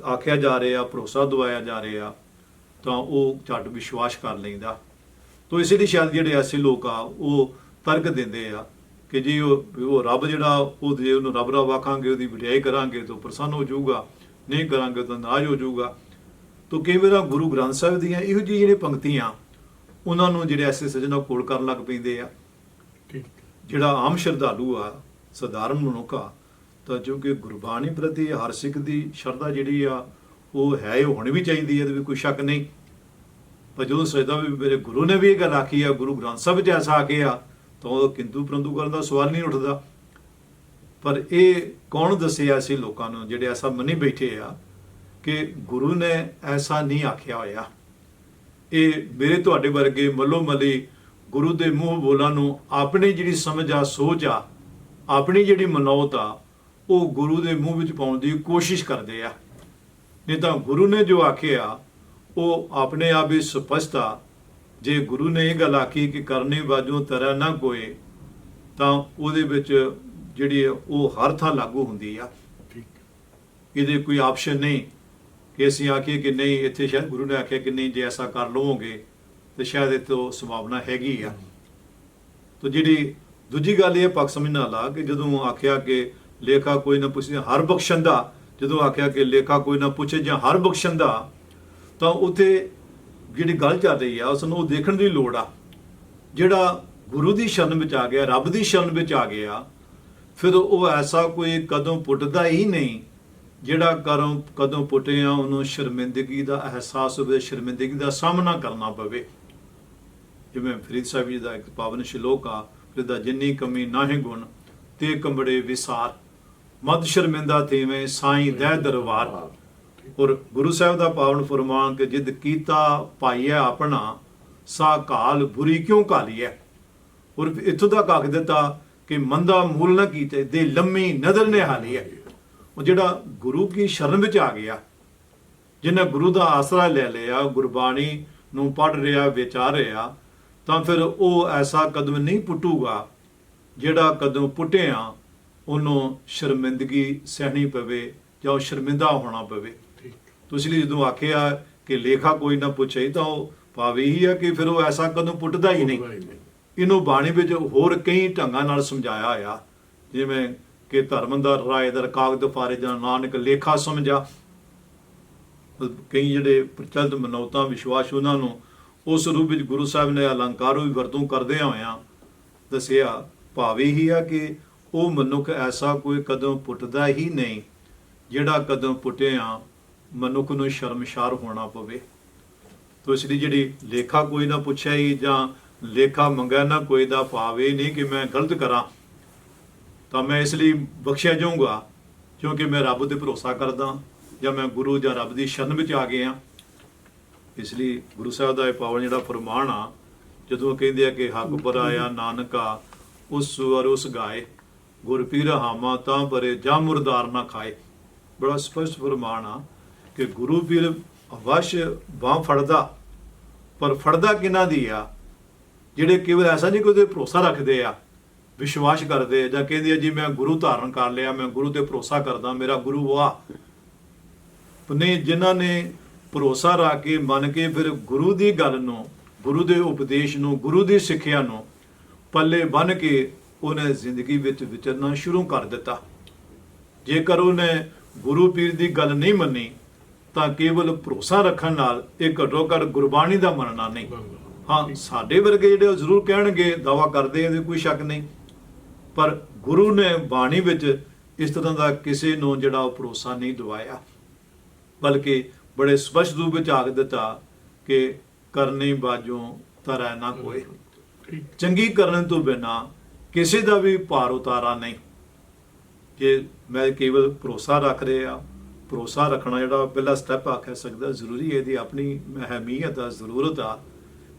S2: ਆਖਿਆ ਜਾ ਰਿਹਾ, ਭਰੋਸਾ ਦਵਾਇਆ ਜਾ ਰਿਹਾ, ਤਾਂ ਉਹ ਝੱਟ ਵਿਸ਼ਵਾਸ ਕਰ ਲੈਂਦਾ। ਤੋ ਇਸ ਲਈ ਸ਼ਾਇਦ ਜਿਹੜੇ ਐਸੇ ਲੋਕ ਆ, ਉਹ ਤਰਕ ਦਿੰਦੇ ਆ ਕਿ ਜੀ ਉਹ ਵੀ ਉਹ ਰੱਬ ਜਿਹੜਾ ਉਹ ਜੇ ਉਹਨੂੰ ਰੱਬ ਰੱਬ ਆਖਾਂਗੇ ਉਹਦੀ ਵਡਿਆਈ ਕਰਾਂਗੇ ਤਾਂ ਪ੍ਰਸੰਨ ਹੋ ਜਾਊਗਾ। ਨਹੀਂ ਕਰਾਂਗੇ ਤਾਂ ਨਾਜ ਹੋ ਜਾਊਗਾ। ਤੋ ਕਈ ਵਾਰ ਗੁਰੂ ਗ੍ਰੰਥ ਸਾਹਿਬ ਦੀਆਂ ਇਹੋ ਜਿਹੀ ਜਿਹੜੇ ਪੰਕਤੀਆਂ ਉਹਨਾਂ ਨੂੰ ਜਿਹੜੇ ਐਸੇ ਸੱਜਣਾ ਕੋਲ ਕਰਨ ਲੱਗ ਪੈਂਦੇ ਆ।
S1: ਠੀਕ।
S2: ਜਿਹੜਾ ਆਮ ਸ਼ਰਧਾਲੂ ਆ ਸਧਾਰਨ ਮਨੁੱਖ ਆ ਤਾਂ ਜੋ ਕਿ ਗੁਰਬਾਣੀ ਪ੍ਰਤੀ ਹਰ ਸਿੱਖ ਦੀ ਸ਼ਰਧਾ ਜਿਹੜੀ ਆ ਉਹ ਹੈ ਉਹ ਹੋਣੀ ਵੀ ਚਾਹੀਦੀ ਹੈ ਇਹਦੇ ਵਿੱਚ ਕੋਈ ਸ਼ੱਕ ਨਹੀਂ। ਪਰ ਜਦੋਂ ਸੋਚਦਾ ਵੀ ਮੇਰੇ ਗੁਰੂ ਨੇ ਵੀ ਇਹ ਗੱਲ ਆਖੀ ਆ ਗੁਰੂ ਗ੍ਰੰਥ ਸਾਹਿਬ 'ਚ ਐਸਾ ਆ ਗਿਆ ਤਾਂ ਉਹ ਕਿੰਤੂ ਪਰੰਤੂ ਕਰਨ ਦਾ ਸਵਾਲ ਨਹੀਂ ਉੱਠਦਾ। ਪਰ ਇਹ ਕੌਣ ਦੱਸਿਆ ਸੀ ਲੋਕਾਂ ਨੂੰ, ਜਿਹੜੇ ਐਸਾ ਮੰਨੀ ਬੈਠੇ ਆ ਕਿ ਗੁਰੂ ਨੇ ਐਸਾ ਨਹੀਂ ਆਖਿਆ ਹੋਇਆ? ਇਹ ਮੇਰੇ ਤੁਹਾਡੇ ਵਰਗੇ ਮੱਲੋ ਮੱਲੀ ਗੁਰੂ ਦੇ ਮੂੰਹ ਬੋਲਾਂ ਨੂੰ ਆਪਣੀ ਜਿਹੜੀ ਸਮਝ ਆ, ਸੋਚ ਆ, ਆਪਣੀ ਜਿਹੜੀ ਮਨੌਤ ਆ, ਉਹ ਗੁਰੂ ਦੇ ਮੂੰਹ ਵਿੱਚ ਪਾਉਣ ਦੀ ਕੋਸ਼ਿਸ਼ ਕਰਦੇ ਆ। ਨਹੀਂ ਤਾਂ ਗੁਰੂ ਨੇ ਜੋ ਆਖਿਆ, ਉਹ ਆਪਣੇ ਆਪ ਹੀ ਸਪਸ਼ਟ ਆ ਜੇ ਗੁਰੂ ਨੇ ਇਹ ਗੱਲ ਆਖੀ ਕਿ ਕਰਨੇ ਬਾਝੋਂ ਤਰਾ ਨਾ ਕੋਏ ਤਾਂ ਉਹਦੇ ਵਿੱਚ ਜਿਹੜੀ ਉਹ ਹਰ ਥਾਂ ਲਾਗੂ ਹੁੰਦੀ ਆ।
S1: ਠੀਕ।
S2: ਇਹਦੇ ਕੋਈ ਆਪਸ਼ਨ ਨਹੀਂ ਕਿ ਅਸੀਂ ਆਖੀਏ ਕਿ ਨਹੀਂ ਇੱਥੇ ਸ਼ਾਇਦ ਗੁਰੂ ਨੇ ਆਖਿਆ ਕਿ ਨਹੀਂ ਜੇ ਐਸਾ ਕਰ ਲਵੋਗੇ ਤੇ ਸ਼ਾਇਦ ਇਹ ਤੋਂ ਸੰਭਾਵਨਾ ਹੈਗੀ ਆ। ਤੋ ਜਿਹੜੀ ਦੂਜੀ ਗੱਲ ਇਹ ਪੱਕ ਸਮਝਣਾ ਲਾ ਕਿ ਜਦੋਂ ਆਖਿਆ ਕਿ ਲੇਖਾ ਕੋਈ ਨਾ ਪੁੱਛੇ ਹਰ ਬਖਸ਼ਣ ਦਾ ਜਦੋਂ ਆਖਿਆ ਕਿ ਲੇਖਾ ਕੋਈ ਨਾ ਪੁੱਛੇ ਜਾਂ ਹਰ ਬਖਸ਼ਣ ਦਾ ਤਾਂ ਉਥੇ ਜਿਹੜੀ ਗੱਲ ਚੱਲ ਰਹੀ ਆ ਉਸ ਨੂੰ ਉਹ ਦੇਖਣ ਦੀ ਲੋੜ ਆ। ਜਿਹੜਾ ਗੁਰੂ ਦੀ ਸ਼ਰਨ ਵਿੱਚ ਆ ਗਿਆ, ਰੱਬ ਦੀ ਸ਼ਰਨ ਵਿੱਚ ਆ ਗਿਆ, ਫਿਰ ਉਹ ਐਸਾ ਕੋਈ ਕਦਮ ਪੁੱਟਦਾ ਹੀ ਨਹੀਂ, ਜਿਹੜਾ ਕਰਮ ਕਦੋਂ ਪੁੱਟਿਆ ਉਹਨੂੰ ਸ਼ਰਮਿੰਦਗੀ ਦਾ ਅਹਿਸਾਸ ਹੋਵੇ, ਸ਼ਰਮਿੰਦਗੀ ਦਾ ਸਾਹਮਣਾ ਕਰਨਾ ਪਵੇ। ਜਿਵੇਂ ਫਰੀਦ ਸਾਹਿਬ ਜੀ ਦਾ ਇੱਕ ਪਾਵਨ ਸ਼ਲੋਕ ਆ, ਜਿਹਦਾ ਜਿੰਨੀ ਕਮੀ ਨਾਹੀਂ ਗੁਣ, ਤੇ ਕੰਬੜੇ ਵਿਸਾਰ ਮਦ ਸ਼ਰਮਿੰਦਾ ਤੇਵੇਂ ਸਾਈਂ ਦਹਿ ਦਰਬਾਰ। ਔਰ ਗੁਰੂ ਸਾਹਿਬ ਦਾ ਪਾਵਨ ਫਰਮਾਨ ਕਿ ਜਿੱਦ ਕੀਤਾ ਪਾਈਐ ਆਪਣਾ, ਸਾ ਕਾਲ ਬੁਰੀ ਕਿਉਂ ਕਾਲੀਐ ਔਰ ਇੱਥੋਂ ਤੱਕ ਆਖ ਦਿੱਤਾ ਕਿ ਮੰਦਾ ਮੂਲ ਨਾ ਕੀਤੇ, ਦੇ ਲੰਮੀ ਨਦਰ ਨੇ ਹਾਲੀਐ ਉਹ ਜਿਹੜਾ ਗੁਰੂ ਕੀ ਸ਼ਰਨ ਵਿੱਚ ਆ ਗਿਆ ਜਿਹਨੇ ਗੁਰੂ ਦਾ ਆਸਰਾ ਲੈ ਲਿਆ, ਗੁਰਬਾਣੀ ਨੂੰ ਪੜ੍ਹ ਰਿਹਾ, ਵਿਚਾਰ ਰਿਹਾ, ਤਾਂ ਫਿਰ ਉਹ ਐਸਾ ਕਦਮ ਨਹੀਂ ਪੁੱਟੂਗਾ, ਜਿਹੜਾ ਕਦਮ ਪੁੱਟਿਆ, ਉਹਨੂੰ ਸ਼ਰਮਿੰਦਗੀ ਸਹਿਣੀ ਪਵੇ ਜਾਂ ਉਹ ਸ਼ਰਮਿੰਦਾ ਹੋਣਾ ਪਵੇ। ਤੁਸੀਂ ਲਈ ਜਦੋਂ ਆਖਿਆ ਕਿ ਲੇਖਾ ਕੋਈ ਨਾ ਪੁੱਛੇ ਤਾਂ ਉਹ ਭਾਵੇਂ ਹੀ ਆ ਕਿ ਫਿਰ ਉਹ ਐਸਾ ਕਦਮ ਪੁੱਟਦਾ ਹੀ ਨਹੀਂ। ਇਹਨੂੰ ਬਾਣੀ ਵਿੱਚ ਹੋਰ ਕਈ ਢੰਗਾਂ ਨਾਲ ਸਮਝਾਇਆ ਹੋਇਆ ਜਿਵੇਂ ਕਿ ਧਰਮ ਦਾ ਰਾਏ ਦਾ ਕਾਗਦ ਫਾਰੇ ਜਾਂ ਨਾਨਕ ਲੇਖਾ ਸਮਝਾ। ਕਈ ਜਿਹੜੇ ਪ੍ਰਚਲਿਤ ਮਨੌਤਾਂ ਵਿਸ਼ਵਾਸ ਉਹਨਾਂ ਨੂੰ ਉਸ ਰੂਪ ਵਿੱਚ ਗੁਰੂ ਸਾਹਿਬ ਨੇ ਅਲੰਕਾਰੋ ਵੀ ਵਰਤੋਂ ਕਰਦੇ ਹੋਇਆਂ ਦੱਸਿਆ ਭਾਵੇਂ ਹੀ ਆ ਕਿ ਉਹ ਮਨੁੱਖ ਐਸਾ ਕੋਈ ਕਦਮ ਪੁੱਟਦਾ ਹੀ ਨਹੀਂ ਜਿਹੜਾ ਕਦਮ ਪੁੱਟਿਆ ਮਨੁੱਖ ਨੂੰ ਸ਼ਰਮਸ਼ਾਰ ਹੋਣਾ ਪਵੇ। ਤੋ ਇਸ ਲਈ ਜਿਹੜੀ ਲੇਖਾ ਕੋਈ ਨਾ ਪੁੱਛਿਆ ਹੀ ਜਾਂ ਲੇਖਾ ਮੰਗਿਆ ਨਾ ਕੋਈ ਦਾ ਭਾਵ ਇਹ ਨਹੀਂ ਕਿ ਮੈਂ ਗਲਤ ਕਰਾਂ, ਤਾਂ ਮੈਂ ਇਸ ਲਈ ਬਖਸ਼ਿਆ ਜਾਊਂਗਾ, ਕਿਉਂਕਿ ਮੈਂ ਰੱਬ ਤੇ ਭਰੋਸਾ ਕਰਦਾ ਜਾਂ ਮੈਂ ਗੁਰੂ ਜਾਂ ਰੱਬ ਦੀ ਸ਼ਰਨ ਵਿੱਚ ਆ ਗਿਆ। ਇਸ ਲਈ ਗੁਰੂ ਸਾਹਿਬ ਦਾ ਇਹ ਪਾਵਨ ਜਿਹੜਾ ਫਰਮਾਨ ਆ, ਜਦੋਂ ਕਹਿੰਦੇ ਆ ਕਿ ਹੱਕ ਪਰ ਆਇਆ ਨਾਨਕਾ, ਉਸ ਸੁਰ ਉਸ ਗਾਏ, ਗੁਰ ਪੀਰ ਹਾਮਾ ਤਾਂ ਪਰੇ ਜਾਂ ਮੁਰਦਾਰ ਨਾ ਖਾਏ। ਬੜਾ ਸਪਸ਼ਟ ਫਰਮਾਨ ਆ। ਕਿ ਗੁਰੂ ਪੀਰ ਵਸ਼ ਬਾਹ ਫੜਦਾ, ਪਰ ਫੜਦਾ ਕਿਹਨਾਂ ਦੀ ਆ? ਜਿਹੜੇ ਕੇਵਲ ਐਸਾ ਨਹੀਂ ਕੋਈ ਤੇ ਭਰੋਸਾ ਰੱਖਦੇ ਆ, ਵਿਸ਼ਵਾਸ ਕਰਦੇ ਆ, ਜਾਂ ਕਹਿੰਦੇ ਆ, ਜੀ ਮੈਂ ਗੁਰੂ ਧਾਰਨ ਕਰ ਲਿਆ, ਮੈਂ ਗੁਰੂ ਤੇ ਭਰੋਸਾ ਕਰਦਾ, ਮੇਰਾ ਗੁਰੂ ਵਾਹ ਨੇ ਜਿਨ੍ਹਾਂ ਨੇ ਭਰੋਸਾ ਰੱਖ ਕੇ, ਮੰਨ ਕੇ ਫਿਰ ਗੁਰੂ ਦੀ ਗੱਲ ਨੂੰ, ਗੁਰੂ ਦੇ ਉਪਦੇਸ਼ ਨੂੰ, ਗੁਰੂ ਦੀ ਸਿੱਖਿਆ ਨੂੰ ਪੱਲੇ ਬੰਨ ਕੇ ਉਹਨੇ ਜ਼ਿੰਦਗੀ ਵਿੱਚ ਵਿਚਰਨਾ ਸ਼ੁਰੂ ਕਰ ਦਿੱਤਾ। ਜੇਕਰ ਉਹਨੇ ਗੁਰੂ ਪੀਰ ਦੀ ਗੱਲ ਨਹੀਂ ਮੰਨੀ ਤਾਂ ਕੇਵਲ ਭਰੋਸਾ ਰੱਖਣ ਨਾਲ ਇਹ ਘੱਟੋ ਘੱਟ ਗੁਰਬਾਣੀ ਦਾ ਮੰਨਣਾ ਨਹੀਂ। ਹਾਂ, ਸਾਡੇ ਵਰਗੇ ਜਿਹੜੇ ਉਹ ਜ਼ਰੂਰ ਕਹਿਣਗੇ, ਦਾਵਾ ਕਰਦੇ ਇਹਦੇ ਕੋਈ ਸ਼ੱਕ ਨਹੀਂ। ਪਰ ਗੁਰੂ ਨੇ ਬਾਣੀ ਵਿੱਚ ਇਸ ਤਰ੍ਹਾਂ ਦਾ ਕਿਸੇ ਨੂੰ ਜਿਹੜਾ ਉਹ ਭਰੋਸਾ ਨਹੀਂ ਦਵਾਇਆ। ਬਲਕਿ ਬੜੇ ਸਪਸ਼ਟ ਰੂਪ ਵਿੱਚ ਆਖ ਦਿੱਤਾ ਕਿ ਕਰਨੀ ਬਾਜੋਂ ਤਰੈ ਨਾ ਕੋਈ ਚੰਗੀ ਕਰਨ ਤੋਂ ਬਿਨਾ ਕਿਸੇ ਦਾ ਵੀ ਭਾਰ ਉਤਾਰਾ ਨਹੀਂ। ਜੇ ਮੈਂ ਕੇਵਲ ਭਰੋਸਾ ਰੱਖ ਰਿਹਾ ਭਰੋਸਾ ਰੱਖਣਾ ਜਿਹੜਾ ਪਹਿਲਾ ਸਟੈਪ ਆਖਿਆ ਸਕਦਾ ਜ਼ਰੂਰੀ ਹੈ ਇਹਦੀ ਆਪਣੀ ਅਹਿਮੀਅਤ ਆ ਜ਼ਰੂਰਤ ਆ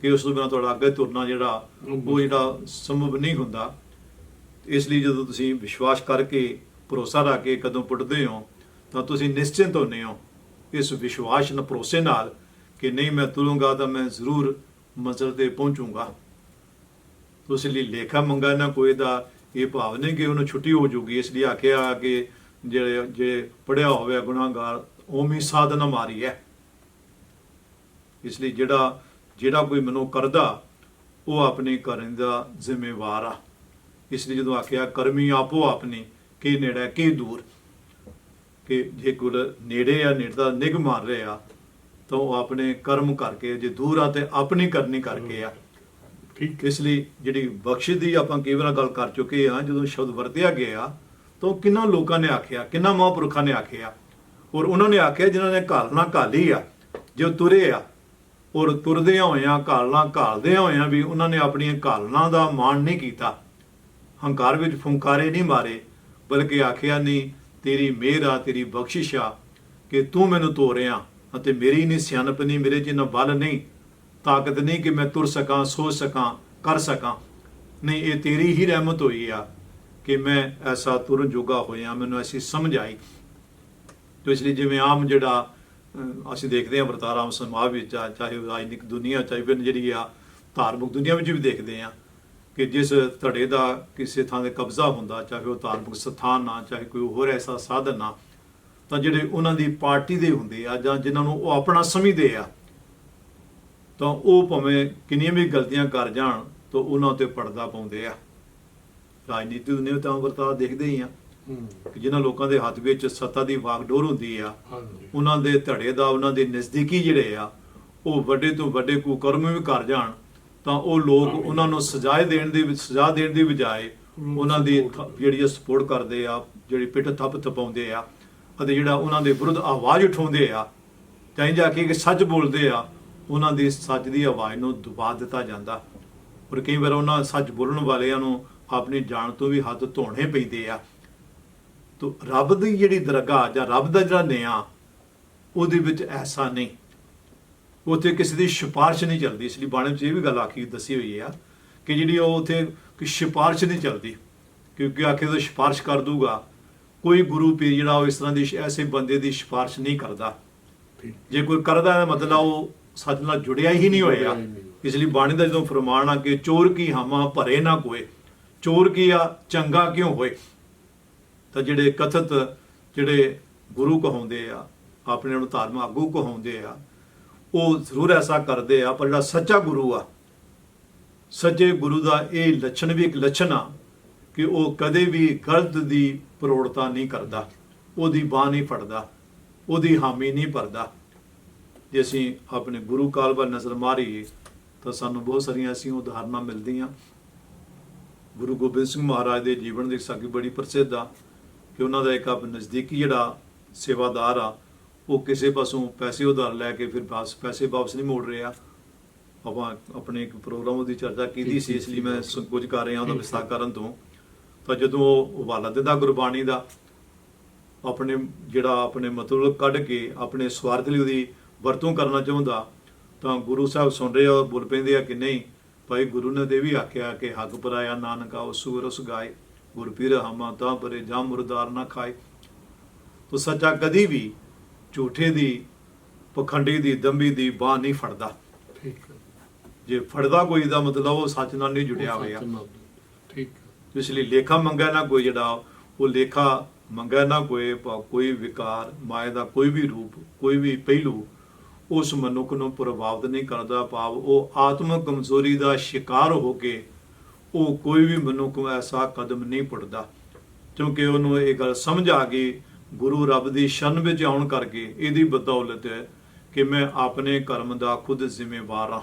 S2: ਕਿ ਉਸ ਤੋਂ ਬਿਨਾ ਤੁਹਾਡਾ ਅੱਗੇ ਤੁਰਨਾ ਜਿਹੜਾ ਉਹ ਜਿਹੜਾ ਸੰਭਵ ਨਹੀਂ ਹੁੰਦਾ। ਇਸ ਲਈ ਜਦੋਂ ਤੁਸੀਂ ਵਿਸ਼ਵਾਸ ਕਰਕੇ ਭਰੋਸਾ ਰੱਖ ਕੇ ਕਦੋਂ ਪੁੱਟਦੇ ਹੋ ਤਾਂ ਤੁਸੀਂ ਨਿਸ਼ਚਿੰਤ ਹੁੰਦੇ ਹੋ ਇਸ ਵਿਸ਼ਵਾਸ ਨਾਲ ਭਰੋਸੇ ਨਾਲ ਕਿ ਨਹੀਂ ਮੈਂ ਤੁਰੂੰਗਾ ਤਾਂ ਮੈਂ ਜ਼ਰੂਰ ਮੰਜ਼ਿਲ ਤੇ ਪਹੁੰਚੂੰਗਾ। ਉਸ ਲਈ ਲੇਖਾ ਮੰਗਾ ਨਾ ਕੋਈ ਦਾ ਇਹ ਭਾਵ ਨਹੀਂ ਕਿ ਉਹਨੂੰ ਛੁੱਟੀ ਹੋ ਜੂਗੀ। ਇਸ ਲਈ ਆਖਿਆ ਕਿ ਜਿਹੜੇ ਜੇ ਪੜਿਆ ਹੋਵੇ ਗੁਨਾਹਗਾਰ ਓਮੀ ਸਾਧਨਾ ਮਾਰੀ ਹੈ। ਇਸ ਲਈ ਜਿਹੜਾ ਜਿਹੜਾ ਕੋਈ ਮਨੋ ਕਰਦਾ ਉਹ ਆਪਣੇ ਕਰਨ ਦਾ ਜ਼ਿੰਮੇਵਾਰ ਆ। ਇਸ ਲਈ ਜਦੋਂ ਆਖਿਆ ਕਰਮੀ ਆਪੋ ਆਪਣੀ ਕੀ ਨੇੜੇ ਕੀ ਦੂਰ? ਕਿ ਜੇ ਕੋਈ ਨੇੜੇ ਆ ਨੇੜੇ ਦਾ ਨਿਗ ਮਾਰ ਰਿਹਾ ਤਾਂ ਉਹ ਆਪਣੇ ਕਰਮ ਕਰਕੇ ਜੇ ਦੂਰ ਆ ਤੇ ਆਪਣੀ ਕਰਨੀ ਕਰਕੇ ਆ।
S1: ਠੀਕ।
S2: ਇਸ ਲਈ ਜਿਹੜੀ ਬਖਸ਼ਿਸ਼ ਦੀ ਆਪਾਂ ਕਈ ਵਾਰ ਗੱਲ ਕਰ ਚੁੱਕੇ ਆ ਜਦੋਂ ਸ਼ਬਦ ਵਰਤਿਆ ਗਿਆ ਤਾਂ ਉਹ ਕਿੰਨਾ ਲੋਕਾਂ ਨੇ ਆਖਿਆ, ਕਿੰਨਾ ਮਹਾਂਪੁਰਖਾਂ ਨੇ ਆਖਿਆ? ਔਰ ਉਹਨਾਂ ਨੇ ਆਖਿਆ, ਜਿਨ੍ਹਾਂ ਨੇ ਘਾਲਣਾ ਘਾਲੀ ਆ, ਜੋ ਤੁਰੇ ਆ, ਔਰ ਤੁਰਦਿਆਂ ਹੋਇਆਂ, ਘਾਲਣਾ ਘਾਲਦਿਆਂ ਹੋਇਆਂ ਵੀ ਉਹਨਾਂ ਨੇ ਆਪਣੀਆਂ ਘਾਲਣਾ ਦਾ ਮਾਣ ਨਹੀਂ ਕੀਤਾ। ਹੰਕਾਰ ਵਿੱਚ ਫੁੰਕਾਰੇ ਨਹੀਂ ਮਾਰੇ, ਬਲਕਿ ਆਖਿਆ, ਨਹੀਂ, ਤੇਰੀ ਮਿਹਰ ਆ, ਤੇਰੀ ਬਖਸ਼ਿਸ਼ ਆ, ਕਿ ਤੂੰ ਮੈਨੂੰ ਤੋਰਿਆ, ਅਤੇ ਮੇਰੀ ਨਹੀਂ ਸਿਆਣਪ ਨਹੀਂ, ਮੇਰੇ ਜਿੰਨਾ ਬਲ ਨਹੀਂ, ਤਾਕਤ ਨਹੀਂ ਕਿ ਮੈਂ ਤੁਰ ਸਕਾਂ, ਸੋਚ ਸਕਾਂ, ਕਰ ਸਕਾਂ। ਨਹੀਂ, ਇਹ ਤੇਰੀ ਹੀ ਰਹਿਮਤ ਹੋਈ ਆ ਕਿ ਮੈਂ ਐਸਾ ਤੁਰਨ ਜੋਗਾ ਹੋਇਆ, ਮੈਨੂੰ ਐਸੀ ਸਮਝ ਆਈ। ਤੋ ਇਸ ਲਈ ਜਿਵੇਂ ਆਮ ਜਿਹੜਾ ਅਸੀਂ ਦੇਖਦੇ ਹਾਂ ਵਰਤਾਰਾ ਸਮਾਜ ਵਿੱਚ ਆ ਚਾਹੇ ਉਹ ਰਾਜਨੀਤਿਕ ਦੁਨੀਆ, ਚਾਹੇ ਫਿਰ ਜਿਹੜੀ ਆ ਧਾਰਮਿਕ ਦੁਨੀਆ ਵਿੱਚ ਵੀ ਦੇਖਦੇ ਆ ਕਿ ਜਿਸ ਧੜੇ ਦਾ ਕਿਸੇ ਥਾਂ ਤੇ ਕਬਜ਼ਾ ਹੁੰਦਾ, ਚਾਹੇ ਉਹ ਧਾਰਮਿਕ ਸਥਾਨ ਆ, ਚਾਹੇ ਕੋਈ ਹੋਰ ਐਸਾ ਸਾਧਨ ਆ, ਤਾਂ ਜਿਹੜੇ ਉਹਨਾਂ ਦੀ ਪਾਰਟੀ ਦੇ ਹੁੰਦੇ ਆ, ਜਾਂ ਜਿਨ੍ਹਾਂ ਨੂੰ ਉਹ ਆਪਣਾ ਸਮਝਦੇ ਆ, ਤਾਂ ਉਹ ਭਾਵੇਂ ਕਿੰਨੀਆਂ ਵੀ ਗਲਤੀਆਂ ਕਰ ਜਾਣ, ਤਾਂ ਉਹਨਾਂ 'ਤੇ ਪਰਦਾ ਪਾਉਂਦੇ ਆ। ਰਾਜਨੀਤੀ ਦੁਨੀਆ ਤਾਂ ਵਰਤਾਰਾ ਦੇਖਦੇ ਹੀ ਆ। ਕਿ ਜਿਨ੍ਹਾਂ ਲੋਕਾਂ ਦੇ ਹੱਥ ਵਿੱਚ ਸੱਤਾ ਦੀ ਵਾਗਡੋਰ ਹੁੰਦੀ ਆ ਉਹਨਾਂ ਦੇ ਧੜੇ ਦਾ ਉਹਨਾਂ ਦੇ ਨਜ਼ਦੀਕੀ ਜਿਹੜੇ ਆ ਉਹ ਵੱਡੇ ਤੋਂ ਵੱਡੇ ਕੁਕਰਮ ਵੀ ਕਰ ਜਾਣ ਤਾਂ ਉਹ ਲੋਕ ਉਹਨਾਂ ਨੂੰ ਸਜ਼ਾਏ ਦੇਣ ਦੀ ਸਜ਼ਾ ਦੇਣ ਦੀ ਬਜਾਏ ਉਹਨਾਂ ਦੀ ਜਿਹੜੀ ਸਪੋਰਟ ਕਰਦੇ ਆ ਜਿਹੜੀ ਪਿੱਠ ਥੱਪ ਥਪਾਉਂਦੇ ਆ ਅਤੇ ਜਿਹੜਾ ਉਹਨਾਂ ਦੇ ਵਿਰੁੱਧ ਆਵਾਜ਼ ਉਠਾਉਂਦੇ ਆ ਚਾਹੇ ਜਾ ਕੇ ਕਿ ਸੱਚ ਬੋਲਦੇ ਆ ਉਹਨਾਂ ਦੀ ਸੱਚ ਦੀ ਆਵਾਜ਼ ਨੂੰ ਦਬਾ ਦਿੱਤਾ ਜਾਂਦਾ। ਔਰ ਕਈ ਵਾਰ ਉਹਨਾਂ ਸੱਚ ਬੋਲਣ ਵਾਲਿਆਂ ਨੂੰ ਆਪਣੀ ਜਾਨ ਤੋਂ ਵੀ ਹੱਥ ਧੋਣੇ ਪੈਂਦੇ ਆ। ਤੋ ਰੱਬ ਦੀ ਜਿਹੜੀ ਦਰਗਾਹ ਜਾਂ ਰੱਬ ਦਾ ਜਿਹੜਾ ਨਿਆਂ, ਉਹਦੇ ਵਿੱਚ ਐਸਾ ਨਹੀਂ। ਉੱਥੇ ਕਿਸੇ ਦੀ ਸਿਫਾਰਿਸ਼ ਨਹੀਂ ਚੱਲਦੀ। ਇਸ ਲਈ ਬਾਣੀ ਵਿੱਚ ਇਹ ਵੀ ਗੱਲ ਆਖੀ ਦੱਸੀ ਹੋਈ ਆ ਕਿ ਜਿਹੜੀ ਉਹ ਉੱਥੇ ਕਿ ਸਿਫਾਰਿਸ਼ ਨਹੀਂ ਚੱਲਦੀ। ਕਿਉਂਕਿ ਆਖੇ ਤਾਂ ਸਿਫਾਰਿਸ਼ ਕਰ ਦੂਗਾ। ਕੋਈ ਗੁਰੂ ਪੀਰ ਜਿਹੜਾ ਉਹ ਇਸ ਤਰ੍ਹਾਂ ਦੀ ਐਸੇ ਬੰਦੇ ਦੀ ਸਿਫਾਰਿਸ਼ ਨਹੀਂ ਕਰਦਾ। ਜੇ ਕੋਈ ਕਰਦਾ ਹੈ ਮਤਲਬ ਉਹ ਸੱਚ ਨਾਲ ਜੁੜਿਆ ਹੀ ਨਹੀਂ ਹੋਇਆ। ਇਸ ਲਈ ਬਾਣੀ ਦਾ ਜਦੋਂ ਫਰਮਾਨ ਆ ਕਿ ਚੋਰ ਕੀ ਹਾਮਾ ਭਰੇ ਨਾ ਕੋਏ ਚੋਰ ਕੀ ਆ, ਚੰਗਾ ਕਿਉਂ ਹੋਏ? ਤਾਂ ਜਿਹੜੇ ਕਥਿਤ, ਜਿਹੜੇ ਗੁਰੂ ਕਹਾਉਂਦੇ ਆ, ਆਪਣੇ ਨੂੰ ਧਾਰਮਿਕ ਆਗੂ ਕਹਾਉਂਦੇ ਆ, ਉਹ ਜ਼ਰੂਰ ਐਸਾ ਕਰਦੇ ਆ, ਪਰ ਜਿਹੜਾ ਸੱਚਾ ਗੁਰੂ ਆ, ਸੱਚੇ ਗੁਰੂ ਦਾ ਇਹ ਲੱਛਣ ਵੀ ਇੱਕ ਲੱਛਣ ਆ ਕਿ ਉਹ ਕਦੇ ਵੀ ਗਲਤ ਦੀ ਪ੍ਰੋੜਤਾ ਨਹੀਂ ਕਰਦਾ, ਉਹਦੀ ਬਾਹ ਨਹੀਂ ਫੜਦਾ, ਉਹਦੀ ਹਾਮੀ ਨਹੀਂ ਭਰਦਾ। ਜੇ ਅਸੀਂ ਆਪਣੇ ਗੁਰੂ ਕਾਲ ਵੱਲ ਨਜ਼ਰ ਮਾਰੀਏ, ਤਾਂ ਸਾਨੂੰ ਬਹੁਤ ਸਾਰੀਆਂ ਐਸੀਆਂ ਉਦਾਹਰਨਾਂ ਮਿਲਦੀਆਂ। ਗੁਰੂ ਗੋਬਿੰਦ ਸਿੰਘ ਮਹਾਰਾਜ ਦੇ ਜੀਵਨ ਦੀ ਸਾਖੀ ਬੜੀ ਪ੍ਰਸਿੱਧ ਆ ਕਿ ਉਹਨਾਂ ਦਾ ਇੱਕ ਆਪ ਨਜ਼ਦੀਕੀ ਜਿਹੜਾ ਸੇਵਾਦਾਰ ਆ ਉਹ ਕਿਸੇ ਪਾਸੋਂ ਪੈਸੇ ਉਧਾਰ ਲੈ ਕੇ ਫਿਰ ਵਾਪਸ ਪੈਸੇ ਵਾਪਸ ਨਹੀਂ ਮੋੜ ਰਿਹਾ। ਆਪਾਂ ਆਪਣੇ ਇੱਕ ਪ੍ਰੋਗਰਾਮ ਦੀ ਚਰਚਾ ਕੀਤੀ ਸੀ ਇਸ ਲਈ ਮੈਂ ਸੰਕੋਚ ਕਰ ਰਿਹਾ ਉਹਦਾ ਵਿਸਤਾਰ ਕਰਨ ਤੋਂ। ਤਾਂ ਜਦੋਂ ਉਹ ਹਵਾਲਾ ਦਿੰਦਾ ਗੁਰਬਾਣੀ ਦਾ ਆਪਣੇ ਜਿਹੜਾ ਆਪਣੇ ਮਤਲਬ ਕੱਢ ਕੇ ਆਪਣੇ ਸਵਾਰਥ ਲਈ ਉਹਦੀ ਵਰਤੋਂ ਕਰਨਾ ਚਾਹੁੰਦਾ ਤਾਂ ਗੁਰੂ ਸਾਹਿਬ ਸੁਣ ਰਹੇ ਆ ਬੋਲ ਪੈਂਦੇ ਆ ਕਿ ਨਹੀਂ ਭਾਈ ਗੁਰੂ ਨੇ ਵੀ ਆਖਿਆ ਕਿ ਹੱਕ ਪਰਾਇਆ ਨਾਨਕਾ ਉਹ ਸੂਰਸ ਗਾਏ। ਗੁਰ ਪੀਰ ਹਮਾ ਤਾਂ ਪਰੇ ਜਾ ਮੁਰਦਾਰ ਨਾ ਖਾਏ। ਤੋ ਸੱਚਾ ਕਦੀ ਵੀ ਝੂਠੇ ਦੀ ਪਖੰਡੀ ਦੀ ਦੰਬੀ ਦੀ ਬਾਹ ਨਹੀਂ ਫੜਦਾ।
S1: ਠੀਕ
S2: ਜੇ ਫੜਦਾ ਕੋਈ ਦਾ ਮਤਲਬ ਉਹ ਸੱਚ ਨਾਲ ਨਹੀਂ ਜੁੜਿਆ ਹੋਇਆ।
S1: ਠੀਕ
S2: ਇਸ ਲਈ ਲੇਖਾ ਮੰਗਾ ਨਾ ਕੋਈ ਜਿਹੜਾ ਉਹ ਲੇਖਾ ਮੰਗਾ ਨਾ ਕੋਈ ਕੋਈ ਵਿਕਾਰ ਮਾਇਆ ਦਾ ਕੋਈ ਵੀ ਰੂਪ ਕੋਈ ਵੀ ਪਹਿਲੂ ਉਸ ਮਨੁੱਖ ਨੂੰ ਪ੍ਰਭਾਵਿਤ ਨਹੀਂ ਕਰਦਾ ਭਾਵ, ਉਹ ਆਤਮਿਕ ਕਮਜ਼ੋਰੀ ਦਾ ਸ਼ਿਕਾਰ ਹੋ ਕੇ ਉਹ ਕੋਈ ਵੀ ਮਨੁੱਖ ਐਸਾ ਕਦਮ ਨਹੀਂ ਪੁੱਟਦਾ। ਕਿਉਂਕਿ ਉਹਨੂੰ ਇਹ ਗੱਲ ਸਮਝ ਆ ਗਈ, ਗੁਰੂ ਰੱਬ ਦੀ ਸ਼ਰਨ ਵਿੱਚ ਆਉਣ ਕਰਕੇ ਇਹਦੀ ਬਦੌਲਤ ਹੈ ਕਿ ਮੈਂ ਆਪਣੇ ਕਰਮ ਦਾ ਖੁਦ ਜ਼ਿੰਮੇਵਾਰ ਹਾਂ।